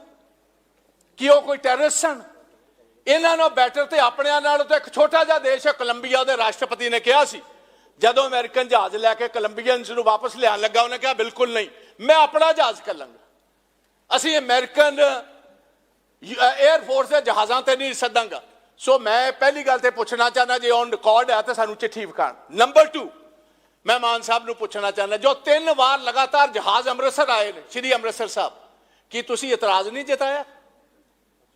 ਕਿ ਉਹ ਕੋਈ ਟੈਰਰਿਸਟ ਸਨ? ਇਹਨਾਂ ਨੂੰ ਬੈਟਰ ਤੇ ਆਪਣਿਆਂ ਨਾਲ ਤਾਂ ਇੱਕ ਛੋਟਾ ਜਿਹਾ ਦੇਸ਼ ਹੈ ਕੋਲੰਬੀਆ ਦੇ ਰਾਸ਼ਟਰਪਤੀ ਨੇ ਕਿਹਾ ਸੀ। ਜਦੋਂ ਅਮਰੀਕਨ ਜਹਾਜ਼ ਲੈ ਕੇ ਕੋਲੰਬੀਅਨਸ ਨੂੰ ਵਾਪਸ ਲਿਆਉਣ ਲੱਗਾ, ਉਹਨੇ ਕਿਹਾ, ਬਿਲਕੁਲ ਨਹੀਂ, ਮੈਂ ਆਪਣਾ ਜਹਾਜ਼ ਕਰ ਲਾਂਗਾ ਅਸੀਂ ਅਮਰੀਕਨ 에ਅਰ ਫੋਰਸ ਦੇ ਜਹਾਜ਼ਾਂ ਤੇ ਨਹੀਂ ਸੱਦਾਂਗਾ। ਸੋ ਮੈਂ ਪਹਿਲੀ ਗੱਲ ਤੇ ਪੁੱਛਣਾ ਚਾਹੁੰਦਾ, ਜੇ ਔਨ ਰਿਕਾਰਡ ਹੈ ਤਾਂ ਸਾਨੂੰ ਚਿੱਠੀ ਵਿਖਾਣ ਨੰਬਰ 2 ਮੈਂ ਮਾਨ ਸਾਹਿਬ ਨੂੰ ਪੁੱਛਣਾ ਚਾਹੁੰਦਾ, ਜੋ ਤਿੰਨ ਵਾਰ ਲਗਾਤਾਰ ਜਹਾਜ਼ ਅੰਮ੍ਰਿਤਸਰ ਆਏ ਨੇ, ਸ਼੍ਰੀ ਅੰਮ੍ਰਿਤਸਰ ਸਾਹਿਬ, ਕੀ ਤੁਸੀਂ ਇਤਰਾਜ਼ ਨਹੀਂ ਜਤਾਇਆ?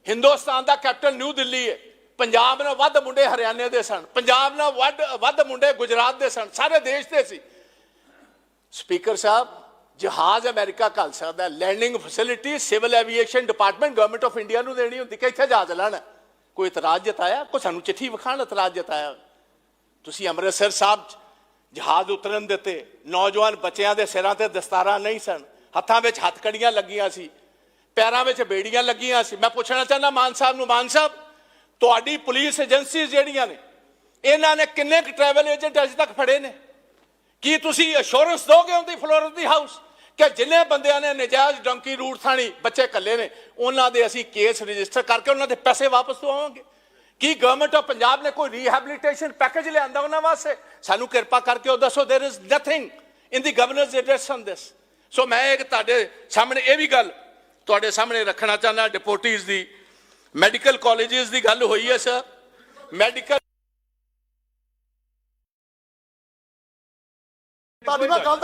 ਹਿੰਦੁਸਤਾਨ ਦਾ ਕੈਪੀਟਲ ਨਿਊ ਦਿੱਲੀ ਹੈ ਪੰਜਾਬ ਨਾਲ ਵੱਧ ਮੁੰਡੇ ਹਰਿਆਣੇ ਦੇ ਸਨ। ਪੰਜਾਬ ਨਾਲ ਵੱਧ ਵੱਧ ਮੁੰਡੇ ਗੁਜਰਾਤ ਦੇ ਸਨ। ਸਾਰੇ ਦੇਸ਼ ਦੇ ਸੀ। ਸਪੀਕਰ ਸਾਹਿਬ, ਜਹਾਜ਼ ਅਮਰੀਕਾ ਘੱਲ ਸਕਦਾ landing facility, civil aviation department government of India ਨੂੰ ਦੇਣੀ ਹੁੰਦੀ। ਕਿ ਇੱਥੇ ਜਹਾਜ਼ ਲੈਣਾ ਕੋਈ ਇਤਰਾਜ਼ ਜਤਾਇਆ? ਕੋਈ ਸਾਨੂੰ ਚਿੱਠੀ ਵਿਖਾਣ ਇਤਰਾਜ਼ ਜਤਾਇਆ? ਤੁਸੀਂ ਅੰਮ੍ਰਿਤਸਰ ਸਾਹਿਬ 'ਚ ਜਹਾਜ਼ ਉਤਰਨ ਦਿੱਤੇ। ਨੌਜਵਾਨ ਬੱਚਿਆਂ ਦੇ ਸਿਰਾਂ ਤੇ ਦਸਤਾਰਾਂ ਨਹੀਂ ਸਨ। ਹੱਥਾਂ ਵਿੱਚ ਹੱਥਕੜੀਆਂ ਲੱਗੀਆਂ ਸੀ। ਪੈਰਾਂ ਵਿੱਚ ਬੇੜੀਆਂ ਲੱਗੀਆਂ ਸੀ। ਮੈਂ ਪੁੱਛਣਾ ਚਾਹੁੰਦਾ ਮਾਨ ਸਾਹਿਬ ਨੂੰ, ਮਾਨ ਸਾਹਿਬ, ਤੁਹਾਡੀ ਪੁਲਿਸ ਏਜੰਸੀ ਜਿਹੜੀਆਂ ਨੇ, ਇਹਨਾਂ ਨੇ ਕਿੰਨੇ ਕੁ ਟਰੈਵਲ ਏਜੰਟ ਅਜੇ ਤੱਕ ਫੜੇ ਨੇ? ਕੀ ਤੁਸੀਂ ਅਸ਼ੋਰੈਂਸ ਦੋਗੇ ਉਹਦੀ ਫਲੋਰੈਂਸ ਦੀ ਹਾਊਸ ਕਿ ਜਿੰਨੇ ਬੰਦਿਆਂ ਨੇ ਨਜਾਇਜ਼ ਡੰਕੀ ਰੂਟ ਥਾਣੀ ਬੱਚੇ ਕੱਲੇ ਨੇ, ਉਹਨਾਂ ਦੇ ਅਸੀਂ ਕੇਸ ਰਜਿਸਟਰ ਕਰਕੇ ਉਹਨਾਂ ਦੇ ਪੈਸੇ ਵਾਪਸ ਦਵਾਵਾਂਗੇ ਕੀ ਗਵਰਨਮੈਂਟ ਆਫ ਪੰਜਾਬ ਨੇ ਕੋਈ ਰੀਹੈਬਿਲਿਟੇਸ਼ਨ ਪੈਕੇਜ ਲਿਆਂਦਾ ਉਹਨਾਂ ਵਾਸਤੇ? ਸਾਨੂੰ ਕਿਰਪਾ ਕਰਕੇ ਉਹ ਦੱਸੋ, there is nothing in the governor's address on this. So ਮੈਂ ਇੱਕ ਤੁਹਾਡੇ ਸਾਹਮਣੇ ਇਹ ਵੀ ਗੱਲ ਤੁਹਾਡੇ ਸਾਹਮਣੇ ਰੱਖਣਾ ਚਾਹੁੰਦਾ ਡਿਪੋਰਟੀਜ਼ ਦੀ ਮੈਡੀਕਲ ਕਾਲਜਸ ਦੀ ਗੱਲ ਹੋਈ ਹੈ ਸਰ ਮੈਡੀਕਲ ਤੁਹਾਡੀ ਮੈਂ ਗੱਲ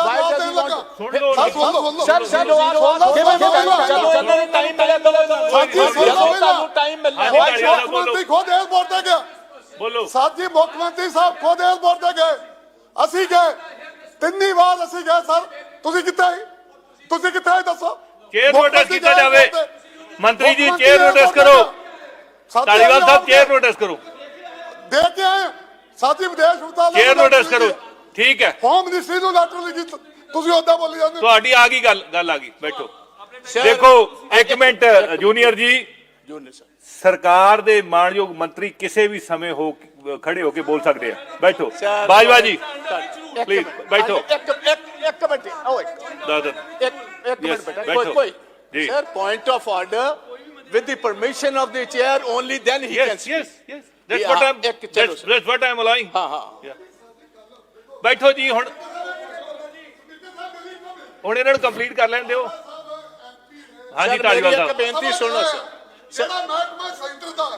ਮੁੱਖ ਮੰਤਰੀ ਸਾਹਿਬ ਖੁਦ ਇਸ ਗਏ। ਅਸੀਂ ਗਏ। ਤਿੰਨੀ ਵਾਰ ਅਸੀਂ ਗਏ ਸਰ। ਤੁਸੀਂ ਕਿੱਥੇ ਤੁਸੀਂ ਕਿੱਥੇ ਦੱਸੋ। ਚੇਅਰ ਨੋਟਿਸ ਕੀਤਾ ਜਾਵੇ। ਮੰਤਰੀ ਜੀ, ਚੇਅਰ ਨੋਟਿਸ ਕਰੋ। ਧਾਲੀਵਾਲ ਸਾਹਿਬ ਚੇਅਰ ਨੋਟਿਸ ਕਰੋ। ਦੇ ਕੇ ਆਏ। ਸਾਥੀ ਵਿਦੇਸ਼ ਮੰਤਰਾਲੇ ਚੇਅਰ ਨੋਟਿਸ ਕਰੋ। ਠੀਕ ਹੈ। ਹੋਮ ਮਿਨਿਸਟਰੀ ਨੂੰ ਲੈਟਰ ਲਿਖੀ। ਤੁਸੀਂ ਉਹਦਾ ਬੋਲੀ ਜਾਂਦੇ ਹੋ। ਤੁਹਾਡੀ ਆ ਗਈ ਗੱਲ ਗੱਲ ਆ ਗਈ। ਬੈਠੋ। ਦੇਖੋ ਇੱਕ minute junior ji. Junior sir ਸਰਕਾਰ ਦੇ ਮਾਨਯੋਗ ਮੰਤਰੀ ਕਿਸੇ ਵੀ ਸਮੇਂ ਹੋ ਖੜੇ ਹੋ ਕੇ ਬੋਲ ਸਕਦੇ ਆ। ਬੈਠੋ। ਬਾਜਵਾ ਜੀ। ਮਿੰਟ, ਬੈਠੋ। ਇੱਕ ਇੱਕ ਇੱਕ ਮਿੰਟ ਓ ਇੱਕ। ਇੱਕ ਇੱਕ ਮਿੰਟ ਬੈਠੋ। ਕੋਈ ਕੋਈ। ਜੀ। Sir point of order with the permission of the chair only then he can yes speak. Yes yes that's Yeah, what I'm alleging ਹਾਂ ਹਾਂ ਬੈਠੋ ਜੀ ਹੁਣ ਹੁਣ ਇਹਨਾਂ ਨੂੰ ਕੰਪਲੀਟ ਕਰ ਲੈਣ ਦਿਓ ਹਾਂਜੀ ਤਾਲੀਵਾਲ ਮੇਰੀ ਇੱਕ ਸਾਹਿਬ ਬੇਨਤੀ ਸੁਣੋ ਸਰ ਜਿਹੜਾ ਮਹਿਕਮਾ ਸੈਂਟਰ ਦਾ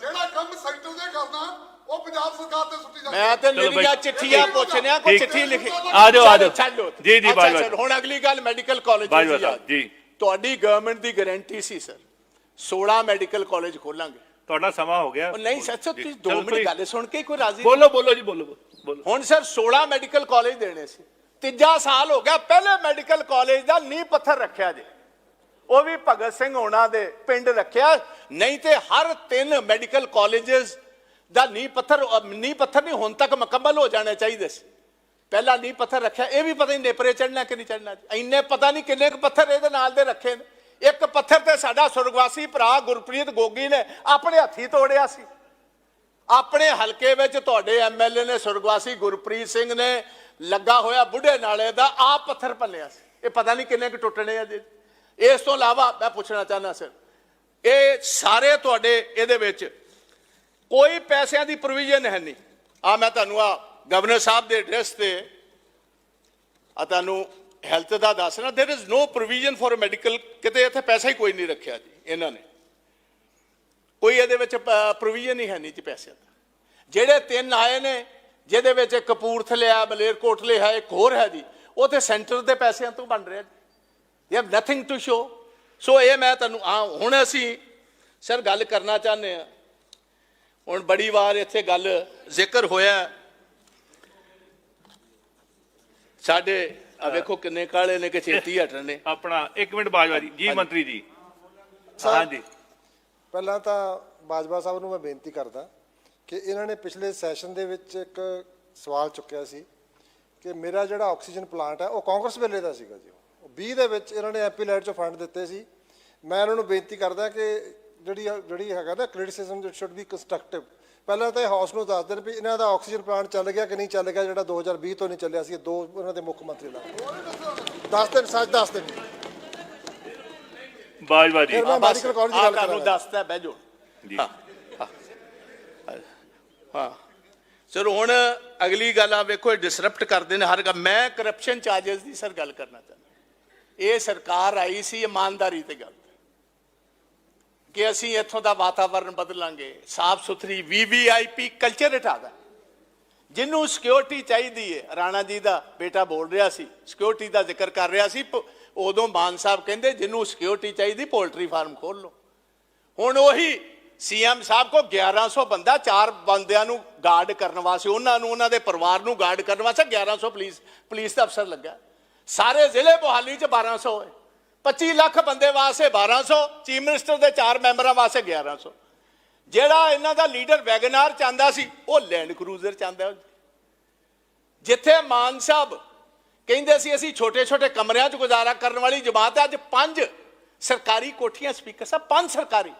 ਜਿਹੜਾ ਕੰਮ ਸੈਂਟਰ ਦੇ ਕਰਨਾ ਉਹ ਪੰਜਾਬ ਸਰਕਾਰ ਤੇ ਸੁੱਟੀ ਜਾਂਦੀ ਮੈਂ ਤੇ ਮੇਰੀਆਂ ਬਈ- ਚਿੱਠੀਆਂ ਠੀਕ। ਪੁੱਛਣਿਆ ਕੋਈ ਠੀਕ। ਚਿੱਠੀ ਲਿਖੀ ਆ ਜਾਓ, ਆ ਜਾਓ। ਛੱਡੋ ਜੀ, ਜੀ, ਅੱਛਾ, ਬਾਜਵਾ। ਚਲੋ, ਹੁਣ ਅਗਲੀ ਗੱਲ ਮੈਡੀਕਲ ਕਾਲਜ ਬਾਜਵਾ ਸਾਹਿਬ, ਜੀ। ਤੁਹਾਡੀ ਗਵਰਨਮੈਂਟ ਦੀ ਗਾਰੰਟੀ ਸੀ ਸਰ 16 ਮੈਡੀਕਲ ਕਾਲਜ ਖੋਲਾਂਗੇ ਤੁਹਾਡਾ ਸਮਾਂ ਹੋ ਗਿਆ ਉਹ ਨਹੀਂ ਸੱਚ ਜੀ, ਤੁਸੀਂ ਚਲੋ 2 ਮਿੰਟ please। ਗੱਲ ਸੁਣ ਕੇ ਕੋਈ ਰਾਜ਼ੀ ਬੋਲੋ ਬੋਲੋ ਜੀ ਬੋਲੋ ਬੋਲੋ ਹੁਣ ਸਰ 16 ਮੈਡੀਕਲ ਕਾਲਜ ਦੇਣੇ ਸੀ ਤੀਜਾ ਸਾਲ ਹੋ ਗਿਆ ਪਹਿਲੇ ਮੈਡੀਕਲ ਕਾਲਜ ਦਾ ਨੀਂਹ ਪੱਥਰ ਰੱਖਿਆ ਜੇ ਉਹ ਵੀ ਭਗਤ ਸਿੰਘ ਹੋਣਾ ਦੇ ਪਿੰਡ ਰੱਖਿਆ ਨਹੀਂ ਤੇ ਹਰ ਤਿੰਨ ਮੈਡੀਕਲ ਕਾਲਜਸ ਦਾ ਨੀਂਹ ਪੱਥਰ ਅ, ਨੀਂਹ ਪੱਥਰ ਨਹੀਂ ਹੁਣ ਤੱਕ ਮੁਕੰਮਲ ਹੋ ਜਾਣੇ ਚਾਹੀਦੇ ਸੀ। ਪਹਿਲਾ ਨੀਂਹ ਪੱਥਰ ਰੱਖਿਆ ਇਹ ਵੀ ਪਤਾ ਨਹੀਂ ਨੇਪਰੇ ਚੜਨਾ ਕਿ ਨਹੀਂ ਚੜਨਾ ਇੰਨੇ ਪਤਾ ਨਹੀਂ ਕਿੰਨੇ ਕੁ ਪੱਥਰ ਇਹਦੇ ਨਾਲ ਦੇ ਰੱਖੇ ਨੇ। ਇੱਕ ਪੱਥਰ ਤੇ ਸਾਡਾ ਸੁਰਗਵਾਸੀ ਭਰਾ ਗੁਰਪ੍ਰੀਤ ਗੋਗੀ ਨੇ ਆਪਣੇ ਹੱਥੀ ਤੋੜਿਆ ਸੀ। ਆਪਣੇ ਹਲਕੇ ਵਿੱਚ ਤੁਹਾਡੇ ਐਮਐਲਏ ਨੇ ਸੁਰਗਵਾਸੀ ਗੁਰਪ੍ਰੀਤ ਸਿੰਘ ਨੇ ਲੱਗਾ ਹੋਇਆ ਬੁੱਢੇ ਨਾਲੇ ਦਾ ਆਪ ਪੱਥਰ ਭੰਨਿਆ ਸੀ। ਇਹ ਪਤਾ ਨਹੀਂ ਕਿੰਨੇ ਕੁ ਟੁੱਟਣੇ ਆ ਜੀ। ਇਸ ਤੋਂ ਇਲਾਵਾ ਮੈਂ ਪੁੱਛਣਾ ਚਾਹੁੰਦਾ ਸਰ ਇਹ ਸਾਰੇ ਤੁਹਾਡੇ ਇਹਦੇ ਵਿੱਚ ਕੋਈ ਪੈਸਿਆਂ ਦੀ ਪ੍ਰੋਵੀਜ਼ਨ ਹੈ ਨਹੀਂ। ਆ ਮੈਂ ਤੁਹਾਨੂੰ ਆ ਗਵਰਨਰ ਸਾਹਿਬ ਦੇ ਐਡਰੈਸ ਤੇ ਆ ਤੁਹਾਨੂੰ ਹੈਲਥ ਦਾ ਦੱਸ ਰਿਹਾ there is no provision for medical ਕਿਤੇ ਇੱਥੇ ਪੈਸਾ ਹੀ ਕੋਈ ਨਹੀਂ ਰੱਖਿਆ ਜੀ, ਇਹਨਾਂ ਨੇ। ਕੋਈ ਇਹਦੇ ਵਿੱਚ ਪ੍ਰੋਵੀਜ਼ਨ ਹੀ ਹੈ ਨਹੀਂ ਜੀ ਪੈਸੇ ਦਾ। ਜਿਹੜੇ ਤਿੰਨ ਆਏ ਨੇ, ਜਿਹਦੇ ਵਿੱਚ ਕਪੂਰਥਲੇ ਆ, ਮਲੇਰਕੋਟਲੇ ਹੈ, ਇੱਕ ਹੋਰ ਹੈ ਜੀ, ਉਹ ਤੇ ਸੈਂਟਰ ਦੇ ਪੈਸਿਆਂ ਤੋਂ ਬਣ ਰਿਹਾ ਜੀ। You have nothing to show so ਇਹ ਮੈਂ ਤੁਹਾਨੂੰ ਹੁਣ ਅਸੀਂ ਸਰ ਗੱਲ ਕਰਨਾ ਚਾਹੁੰਦੇ ਆ ਹੁਣ ਬੜੀ ਵਾਰ ਇੱਥੇ ਗੱਲ ਜ਼ਿਕਰ ਹੋਇਆ। ਸਾਡੇ ਆ ਵੇਖੋ ਕਿੰਨੇ ਕਾਲੇ ਨੇ ਕਿ ਛੇਤੀ ਹਟਣ ਨੇ। ਆਪਣਾ 1 ਮਿੰਟ ਬਾਜਵਾ ਜੀ ਜੀ ਮੰਤਰੀ ਜੀ। ਹਾਂਜੀ। ਪਹਿਲਾਂ ਤਾਂ ਬਾਜਵਾ ਸਾਹਿਬ ਨੂੰ ਮੈਂ ਬੇਨਤੀ ਕਰਦਾ ਕਿ ਇਹਨਾਂ ਨੇ ਪਿਛਲੇ ਸੈਸ਼ਨ ਦੇ ਵਿੱਚ ਇੱਕ ਸਵਾਲ ਚੁੱਕਿਆ ਸੀ ਕਿ ਮੇਰਾ ਜਿਹੜਾ ਆਕਸੀਜਨ ਪਲਾਂਟ ਹੈ ਉਹ ਕਾਂਗਰਸ ਵੇਲੇ ਦਾ ਸੀਗਾ ਜੀ। ਉਹ 20 ਦੇ ਵਿੱਚ ਇਹਨਾਂ ਨੇ ਐਪੀ ਲਾਈਟ ਚੋਂ ਫੰਡ ਦਿੱਤੇ ਸੀ। ਮੈਂ ਇਹਨਾਂ ਨੂੰ ਬੇਨਤੀ ਕਰਦਾ ਕਿ ਜਿਹੜੀ ਜਿਹੜੀ ਹੈਗਾ ਨਾ criticism it should be constructive ਪਹਿਲਾਂ ਤਾਂ ਇਹ ਹਾਊਸ ਨੂੰ ਦੱਸ ਦੇਣ ਵੀ ਇਹਨਾਂ ਦਾ ਆਕਸੀਜਨ ਪਲਾਂਟ ਚੱਲ ਗਿਆ ਕਿ ਨਹੀਂ ਚੱਲ ਗਿਆ ਜਿਹੜਾ 2020 ਤੋਂ ਨਹੀਂ ਚੱਲਿਆ ਸੀ ਇਹ ਦੋ ਉਹਨਾਂ ਦੇ ਮੁੱਖ ਮੰਤਰੀ ਲੱਗ ਦੱਸ ਦੇਣ ਸੱਚ ਦੱਸ ਦੇਣ। ਬਾਜਵਾ ਜੀ। ਮੈਂ ਬਸ ਮੈਡੀਕਲ ਕਾਲਜ ਦੀ ਗੱਲ ਤੁਹਾਨੂੰ ਕਰਾਂਗਾ ਦੱਸਦਾ ਬਹਿ ਜਾਓ। ਜੀ। ਹਾਂ ਚਲੋ ਹੁਣ ਅਗਲੀ ਗੱਲ ਆ ਵੇਖੋ ਇਹ ਡਿਸਰਪਟ ਕਰਦੇ ਨੇ ਹਰ ਗੱਲ। ਮੈਂ ਕਰਪਸ਼ਨ ਚਾਰजेस ਦੀ ਸਰ ਗੱਲ ਕਰਨਾ ਚਾਹੁੰਦਾ। ਇਹ ਸਰਕਾਰ ਆਈ ਸੀ ਇਮਾਨਦਾਰੀ ਤੇ ਗੱਲ। ਕਿ ਅਸੀਂ ਇੱਥੋਂ ਦਾ ਵਾਤਾਵਰਣ ਬਦਲਾਂਗੇ ਸਾਫ਼ ਸੁਥਰੀ ਵੀਵੀਆਈਪੀ ਕਲਚਰ ਹਟਾਦਾ ਜਿਹਨੂੰ ਸਿਕਿਉਰਿਟੀ ਚਾਹੀਦੀ ਹੈ ਰਾਣਾ ਜੀ ਦਾ ਬੇਟਾ ਬੋਲ ਰਿਹਾ ਸੀ ਸਿਕਿਉਰਿਟੀ ਦਾ ਜ਼ਿਕਰ ਕਰ ਰਿਹਾ ਸੀ, ਪ- ਉਦੋਂ ਮਾਨ ਸਾਹਿਬ ਕਹਿੰਦੇ, ਜਿਹਨੂੰ ਸਿਕਿਉਰਿਟੀ ਚਾਹੀਦੀ ਪੋਲਟਰੀ ਫਾਰਮ ਖੋਲ ਲਓ। ਹੁਣ ਉਹੀ ਸੀਐਮ ਸਾਹਿਬ ਕੋ 1100 ਬੰਦਾ, ਚਾਰ ਬੰਦਿਆਂ ਨੂੰ ਗਾਰਡ ਕਰਨ ਵਾਸਤੇ, ਉਹਨਾਂ ਨੂੰ, ਉਹਨਾਂ ਦੇ ਪਰਿਵਾਰ ਨੂੰ ਗਾਰਡ ਕਰਨ ਵਾਸਤੇ 1100 ਪੁਲਿਸ ਪੁਲਿਸ ਦਾ ਅਫਸਰ ਲੱਗਾ ਸਾਰੇ ਜ਼ਿਲ੍ਹੇ ਮੋਹਾਲੀ ਚ 1200 ਹੈ 25 ਲੱਖ ਬੰਦੇ ਵਾਸਤੇ 1200 ਚੀਫ ਮਿਨਿਸਟਰ ਦੇ ਚਾਰ ਮੈਂਬਰਾਂ ਵਾਸਤੇ 1100 ਜਿਹੜਾ ਇਹਨਾਂ ਦਾ ਲੀਡਰ ਵੈਗਨਾਰ ਚਾਹੁੰਦਾ ਸੀ, ਉਹ ਲੈਂਡ ਕਰੂਜ਼ਰ ਚਾਹੁੰਦਾ ਜਿੱਥੇ ਮਾਨ ਸਾਹਿਬ ਕਹਿੰਦੇ ਸੀ, ਅਸੀਂ ਛੋਟੇ ਛੋਟੇ ਕਮਰਿਆਂ 'ਚ ਗੁਜ਼ਾਰਾ ਕਰਨ ਵਾਲੀ ਜਮਾਤ ਹੈ, ਅੱਜ ਪੰਜ ਸਰਕਾਰੀ ਕੋਠੀਆਂ ਸਪੀਕਰ ਸਾਹਿਬ, ਪੰਜ ਸਰਕਾਰੀ।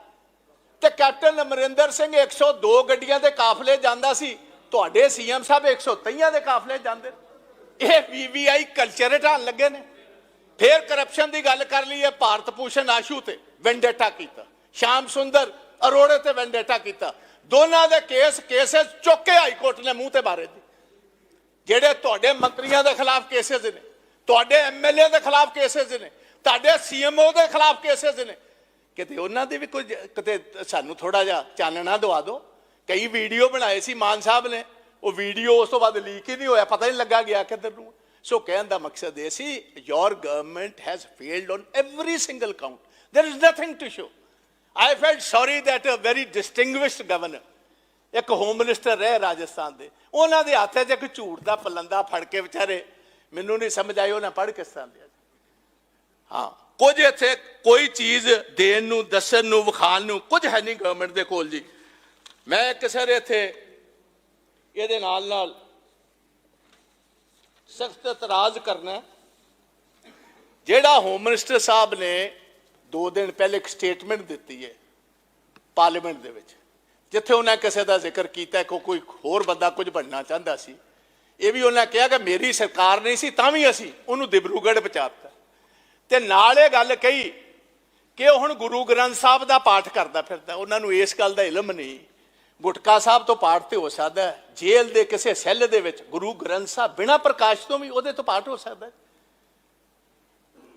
ਤੇ ਕੈਪਟਨ ਅਮਰਿੰਦਰ ਸਿੰਘ 102 ਗੱਡੀਆਂ ਦੇ ਕਾਫਲੇ ਜਾਂਦਾ ਸੀ, ਤੁਹਾਡੇ ਸੀਐਮ ਸਾਹਿਬ 123 ਦੇ ਕਾਫਲੇ ਜਾਂਦੇ ਨੇ। ਇਹ ਵੀਵੀਆਈ ਕਲਚਰ ਢਾਣ ਲੱਗੇ ਨੇ। ਫੇਰ ਕਰਪਸ਼ਨ ਦੀ ਗੱਲ ਕਰ ਲਈਏ, ਭਾਰਤ ਭੂਸ਼ਣ ਆਸ਼ੂ ਤੇ ਵੈਂਡੇਟਾ ਕੀਤਾ, ਸ਼ਾਮ ਸੁੰਦਰ ਅਰੋੜੇ ਤੇ ਵੈਂਡੇਟਾ ਕੀਤਾ। ਦੋਨਾਂ ਦੇ ਕੇਸ ਕੇਸਸ ਚੁੱਕੇ ਹਾਈ ਕੋਰਟ ਨੇ ਮੂੰਹ ਤੇ ਮਾਰੇ ਜੀ ਜਿਹੜੇ ਤੁਹਾਡੇ ਮੰਤਰੀਆਂ ਦੇ ਖਿਲਾਫ ਕੇਸਸ ਨੇ, ਤੁਹਾਡੇ ਐਮਐਲਏ ਦੇ ਖਿਲਾਫ ਕੇਸਸ ਨੇ, ਤੁਹਾਡੇ ਸੀਐਮਓ ਦੇ ਖਿਲਾਫ ਕੇਸਸ ਨੇ। ਕਿਤੇ ਉਹਨਾਂ ਦੇ ਵੀ ਕੋਈ ਕਿਤੇ ਸਾਨੂੰ ਥੋੜਾ ਜਿਹਾ ਚਾਨਣਾ ਦਵਾ ਦਿਓ। ਕਈ ਵੀਡੀਓ ਬਣਾਏ ਸੀ ਮਾਨ ਸਾਹਿਬ ਨੇ, ਉਹ ਵੀਡੀਓ ਉਸ ਤੋਂ ਬਾਅਦ ਲੀਕ ਹੀ ਨਹੀਂ ਹੋਇਆ, ਪਤਾ ਨਹੀਂ ਲੱਗਾ ਗਿਆ ਕਿੱਧਰ ਨੂੰ। ਸੋ ਕਹਿਣ ਦਾ ਮਕਸਦ ਇਹ ਸੀ your government has failed on every single count there is nothing to show I felt sorry that a very distinguished governor ਇੱਕ ਹੋਮ ਮਿਨਿਸਟਰ ਰਹੇ ਰਾਜਸਥਾਨ ਦੇ ਉਹਨਾਂ ਦੇ ਹੱਥ 'ਚ ਇੱਕ ਝੂਠ ਦਾ ਪਲੰਦਾ ਫੜ ਕੇ ਵਿਚਾਰੇ ਮੈਨੂੰ ਨਹੀਂ ਸਮਝ ਆਈ ਉਹਨਾਂ ਪੜ੍ਹ ਕਿਸ ਤਰ੍ਹਾਂ ਦੇ ਹਾਂ ਕੁਝ ਇੱਥੇ ਕੋਈ ਚੀਜ਼ ਦੇਣ ਨੂੰ ਦੱਸਣ ਨੂੰ ਵਿਖਾਣ ਨੂੰ ਕੁਝ ਹੈ ਨਹੀਂ ਗਵਰਨਮੈਂਟ ਦੇ ਕੋਲ ਜੀ ਮੈਂ ਇੱਕ ਸਰ ਇੱਥੇ ਇਹਦੇ ਨਾਲ ਨਾਲ ਸਖਤ ਇਤਰਾਜ਼ ਕਰਨਾ ਜਿਹੜਾ ਹੋਮ ਮਿਨਿਸਟਰ ਸਾਹਿਬ ਨੇ 2 ਦਿਨ ਪਹਿਲੇ ਇੱਕ ਸਟੇਟਮੈਂਟ ਦਿੱਤੀ ਹੈ ਪਾਰਲੀਮੈਂਟ ਦੇ ਵਿੱਚ, ਜਿੱਥੇ ਉਹਨਾਂ ਕਿਸੇ ਦਾ ਜ਼ਿਕਰ ਕੀਤਾ ਕਿ ਕੋਈ ਹੋਰ ਬੰਦਾ ਕੁਝ ਬਣਨਾ ਚਾਹੁੰਦਾ ਸੀ। ਇਹ ਵੀ ਉਹਨਾਂ ਕਿਹਾ ਕਿ ਮੇਰੀ ਸਰਕਾਰ ਨਹੀਂ ਸੀ, ਤਾਂ ਵੀ ਅਸੀਂ ਉਹਨੂੰ ਦਿਬਰੂਗੜ੍ਹ ਪਹੁੰਚਾਤਾ ਤੇ ਨਾਲ ਇਹ ਗੱਲ ਕਹੀ ਕਿ ਉਹ ਹੁਣ ਗੁਰੂ ਗ੍ਰੰਥ ਸਾਹਿਬ ਦਾ ਪਾਠ ਕਰਦਾ ਫਿਰਦਾ, ਉਹਨਾਂ ਨੂੰ ਇਸ ਗੱਲ ਦਾ ਇਲਮ ਨਹੀਂ। ਗੁਟਕਾ ਸਾਹਿਬ ਤੋਂ ਪਾਠ ਤੇ ਹੋ ਸਕਦਾ ਹੈ। ਜੇਲ੍ਹ ਦੇ ਕਿਸੇ ਸੈੱਲ ਦੇ ਵਿੱਚ ਗੁਰੂ ਗ੍ਰੰਥ ਸਾਹਿਬ ਬਿਨਾਂ ਪ੍ਰਕਾਸ਼ ਤੋਂ ਵੀ ਉਹਦੇ ਤੋਂ ਪਾਠ ਹੋ ਸਕਦਾ ਹੈ।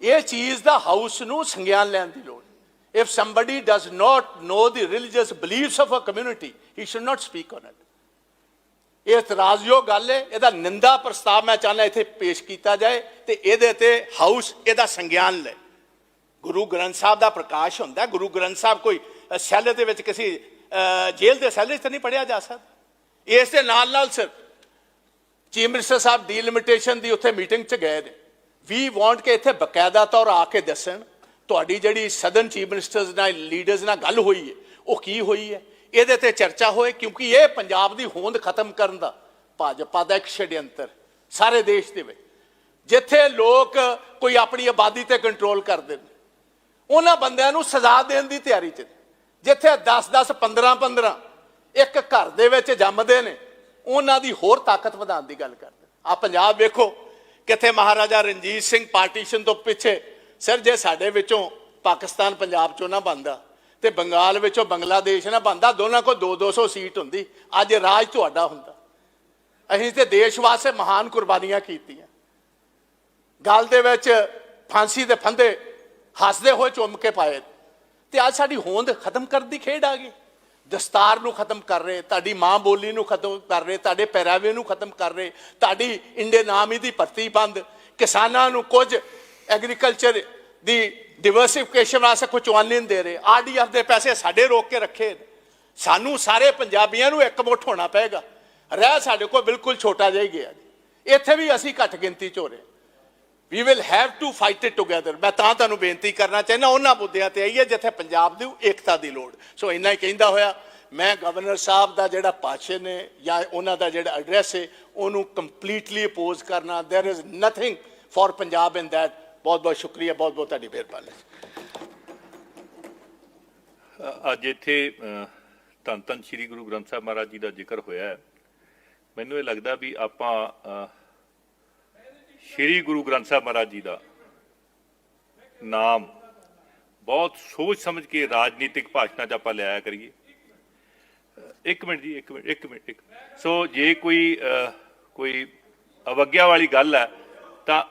ਇਹ ਚੀਜ਼ ਦਾ ਹਾਊਸ ਨੂੰ ਸੰਗਿਆਨ ਲੈਣ ਦੀ ਲੋੜ if somebody does not know the religious beliefs of a community he should not speak on it ਇਹ ਇਤਰਾਜ਼ਯੋਗ ਗੱਲ ਹੈ। ਇਹਦਾ ਨਿੰਦਾ ਪ੍ਰਸਤਾਵ ਮੈਂ ਚਾਹੁੰਦਾ ਇੱਥੇ ਪੇਸ਼ ਕੀਤਾ ਜਾਏ ਤੇ ਇਹਦੇ ਤੇ ਹਾਊਸ ਇਹਦਾ ਸੰਗਿਆਨ ਲੈ। ਗੁਰੂ ਗ੍ਰੰਥ ਸਾਹਿਬ ਦਾ ਪ੍ਰਕਾਸ਼ ਹੁੰਦਾ। ਗੁਰੂ ਗ੍ਰੰਥ ਸਾਹਿਬ ਕੋਈ ਸੈੱਲ ਦੇ ਵਿੱਚ ਕਿਸੇ ਜੇਲ੍ਹ ਦੇ ਸੈੱਲ 'ਚ ਤਾਂ ਨਹੀਂ ਪੜਿਆ ਜਾ ਸਕਦਾ। ਇਸ ਦੇ ਨਾਲ ਨਾਲ sir, chief minister sahib delimitation ਦੀ ਉੱਥੇ ਮੀਟਿੰਗ 'ਚ ਗਏ ਨੇ। ਵੀ ਵਾਂਟ ਕਿ ਇੱਥੇ ਬਕਾਇਦਾ ਤੌਰ ਆ ਕੇ ਦੱਸਣ, ਤੁਹਾਡੀ ਜਿਹੜੀ ਸਦਨ ਚੀਫ ਮਿਨਿਸਟਰਸ ਨਾਲ, ਲੀਡਰਸ ਨਾਲ ਗੱਲ ਹੋਈ ਹੈ, ਉਹ ਕੀ ਹੋਈ ਹੈ? ਇਹਦੇ ਤੇ ਚਰਚਾ ਹੋਏ, ਕਿਉਂਕਿ ਇਹ ਪੰਜਾਬ ਦੀ ਹੋਂਦ ਖਤਮ ਕਰਨ ਦਾ ਭਾਜਪਾ ਦਾ ਇੱਕ ਛੜਯੰਤਰ ਸਾਰੇ ਦੇਸ਼ ਦੇ ਵਿੱਚ। ਜਿੱਥੇ ਲੋਕ ਕੋਈ ਆਪਣੀ ਆਬਾਦੀ ਤੇ ਕੰਟਰੋਲ ਕਰਦੇ ਨੇ, ਉਹਨਾਂ ਬੰਦਿਆਂ ਨੂੰ ਸਜ਼ਾ ਦੇਣ ਦੀ ਤਿਆਰੀ 'ਚ ਨੇ। ਜਿੱਥੇ 10 10 15 15 ਇੱਕ ਘਰ ਦੇ ਵਿੱਚ ਜੰਮਦੇ ਨੇ, ਉਹਨਾਂ ਦੀ ਹੋਰ ਤਾਕਤ ਵਧਾਉਣ ਦੀ ਗੱਲ ਕਰਦੇ। ਆ ਪੰਜਾਬ ਵੇਖੋ, ਕਿੱਥੇ ਮਹਾਰਾਜਾ ਰਣਜੀਤ ਸਿੰਘ ਪਾਰਟੀਸ਼ਨ ਤੋਂ ਪਿੱਛੇ, ਸਰ ਜੇ ਸਾਡੇ ਵਿੱਚੋਂ ਪਾਕਿਸਤਾਨ ਪੰਜਾਬ ਚੋਂ ਨਾ ਬੰਦਾ ਤੇ ਬੰਗਾਲ ਵਿੱਚੋਂ ਬੰਗਲਾਦੇਸ਼ ਨਾ ਬੰਦਾ ਦੋਨਾਂ ਕੋ 2-200 ਸੀਟ ਹੁੰਦੀ, ਅੱਜ ਰਾਜ ਤੁਹਾਡਾ ਹੁੰਦਾ। ਅਸੀਂ ਤੇ ਦੇਸ਼ ਵਾਸਤੇ ਮਹਾਨ ਕੁਰਬਾਨੀਆਂ ਕੀਤੀਆਂ। ਗੱਲ ਦੇ ਵਿੱਚ ਫਾਂਸੀ ਦੇ ਫੰਦੇ ਹੱਸਦੇ ਹੋਏ ਚੁੰਮ ਕੇ ਪਾਏ ਤੇ ਅੱਜ ਸਾਡੀ ਹੋਂਦ ਖਤਮ ਕਰਨ ਦੀ ਖੇਡ ਆ ਗਈ। ਦਸਤਾਰ ਨੂੰ ਖਤਮ ਕਰ ਰਹੇ, ਤੁਹਾਡੀ ਮਾਂ ਬੋਲੀ ਨੂੰ ਖਤਮ ਕਰ ਰਹੇ, ਤੁਹਾਡੇ ਪਹਿਰਾਵੇ ਨੂੰ ਖਤਮ ਕਰ ਰਹੇ, ਤੁਹਾਡੀ ਇੰਡੀਅਨ ਆਰਮੀ ਦੀ ਭਰਤੀ ਬੰਦ, ਕਿਸਾਨਾਂ ਨੂੰ ਕੁਝ ਐਗਰੀਕਲਚਰ ਦੀ ਡਿਵਰਸਿਫਿਕੇਸ਼ਨ ਵਾਸਤੇ ਕੁਝ ਚਵਾਨੀ ਦੇ ਰਹੇ। ਆਰਡੀਐਫ ਦੇ ਪੈਸੇ ਸਾਡੇ ਰੋਕ ਕੇ ਰੱਖੇ ਸਾਨੂੰ ਸਾਰੇ ਪੰਜਾਬੀਆਂ ਨੂੰ ਇੱਕ ਮੁੱਠ ਹੋਣਾ ਪਏਗਾ। ਰਹਿ ਸਾਡੇ ਕੋਲ ਬਿਲਕੁਲ ਛੋਟਾ ਜਿਹਾ ਹੀ ਗਿਆ। ਜੀ। ਇੱਥੇ ਵੀ ਅਸੀਂ ਘੱਟ ਗਿਣਤੀ ਚ ਹੋ ਰਹੇ। We will have to fight it together ਮੈਂ ਤਾਂ ਤੁਹਾਨੂੰ ਬੇਨਤੀ ਕਰਨਾ ਚਾਹੁੰਦਾ, ਉਹਨਾਂ ਮੁੱਦਿਆਂ ਤੇ ਆਈਏ ਜਿੱਥੇ ਪੰਜਾਬ ਦੀ ਏਕਤਾ ਦੀ ਲੋੜ। ਸੋ ਇੰਨਾ ਹੀ ਕਹਿੰਦਾ ਹੋਇਆ, ਮੈਂ ਗਵਰਨਰ ਸਾਹਿਬ ਦਾ ਜਿਹੜਾ ਭਾਸ਼ਣ ਨੇ ਜਾਂ ਉਹਨਾਂ ਦਾ ਜਿਹੜਾ ਐਡਰੈਸ ਹੈ ਉਹਨੂੰ ਕੰਪਲੀਟਲੀ ਅਪੋਜ਼ ਕਰਨਾ। There is nothing for Punjab in that ਬਹੁਤ ਬਹੁਤ ਸ਼ੁਕਰੀਆ, ਬਹੁਤ ਬਹੁਤ ਤੁਹਾਡੀ ਮਿਹਰਬਾਨੀ। ਅੱਜ ਇੱਥੇ ਧੰਨ ਧੰਨ ਸ੍ਰੀ ਗੁਰੂ ਗ੍ਰੰਥ ਸਾਹਿਬ ਮਹਾਰਾਜ ਜੀ ਦਾ ਜ਼ਿਕਰ ਹੋਇਆ ਹੈ। ਮੈਨੂੰ ਇਹ ਲੱਗਦਾ ਵੀ ਆਪਾਂ ਸ੍ਰੀ ਗੁਰੂ ਗ੍ਰੰਥ ਸਾਹਿਬ ਮਹਾਰਾਜ ਜੀ ਦਾ ਨਾਮ ਬਹੁਤ ਸੋਚ ਸਮਝ ਕੇ ਰਾਜਨੀਤਿਕ ਭਾਸ਼ਣਾਂ 'ਚ ਆਪਾਂ ਲਿਆਇਆ ਕਰੀਏ। ਇੱਕ ਮਿੰਟ ਜੀ, ਇੱਕ ਮਿੰਟ ਇੱਕ ਮਿੰਟ, ਇੱਕ ਸੋ ਜੇ ਕੋਈ ਕੋਈ ਅਵੱਗਿਆ ਵਾਲੀ ਗੱਲ ਹੈ, ਤਾਂ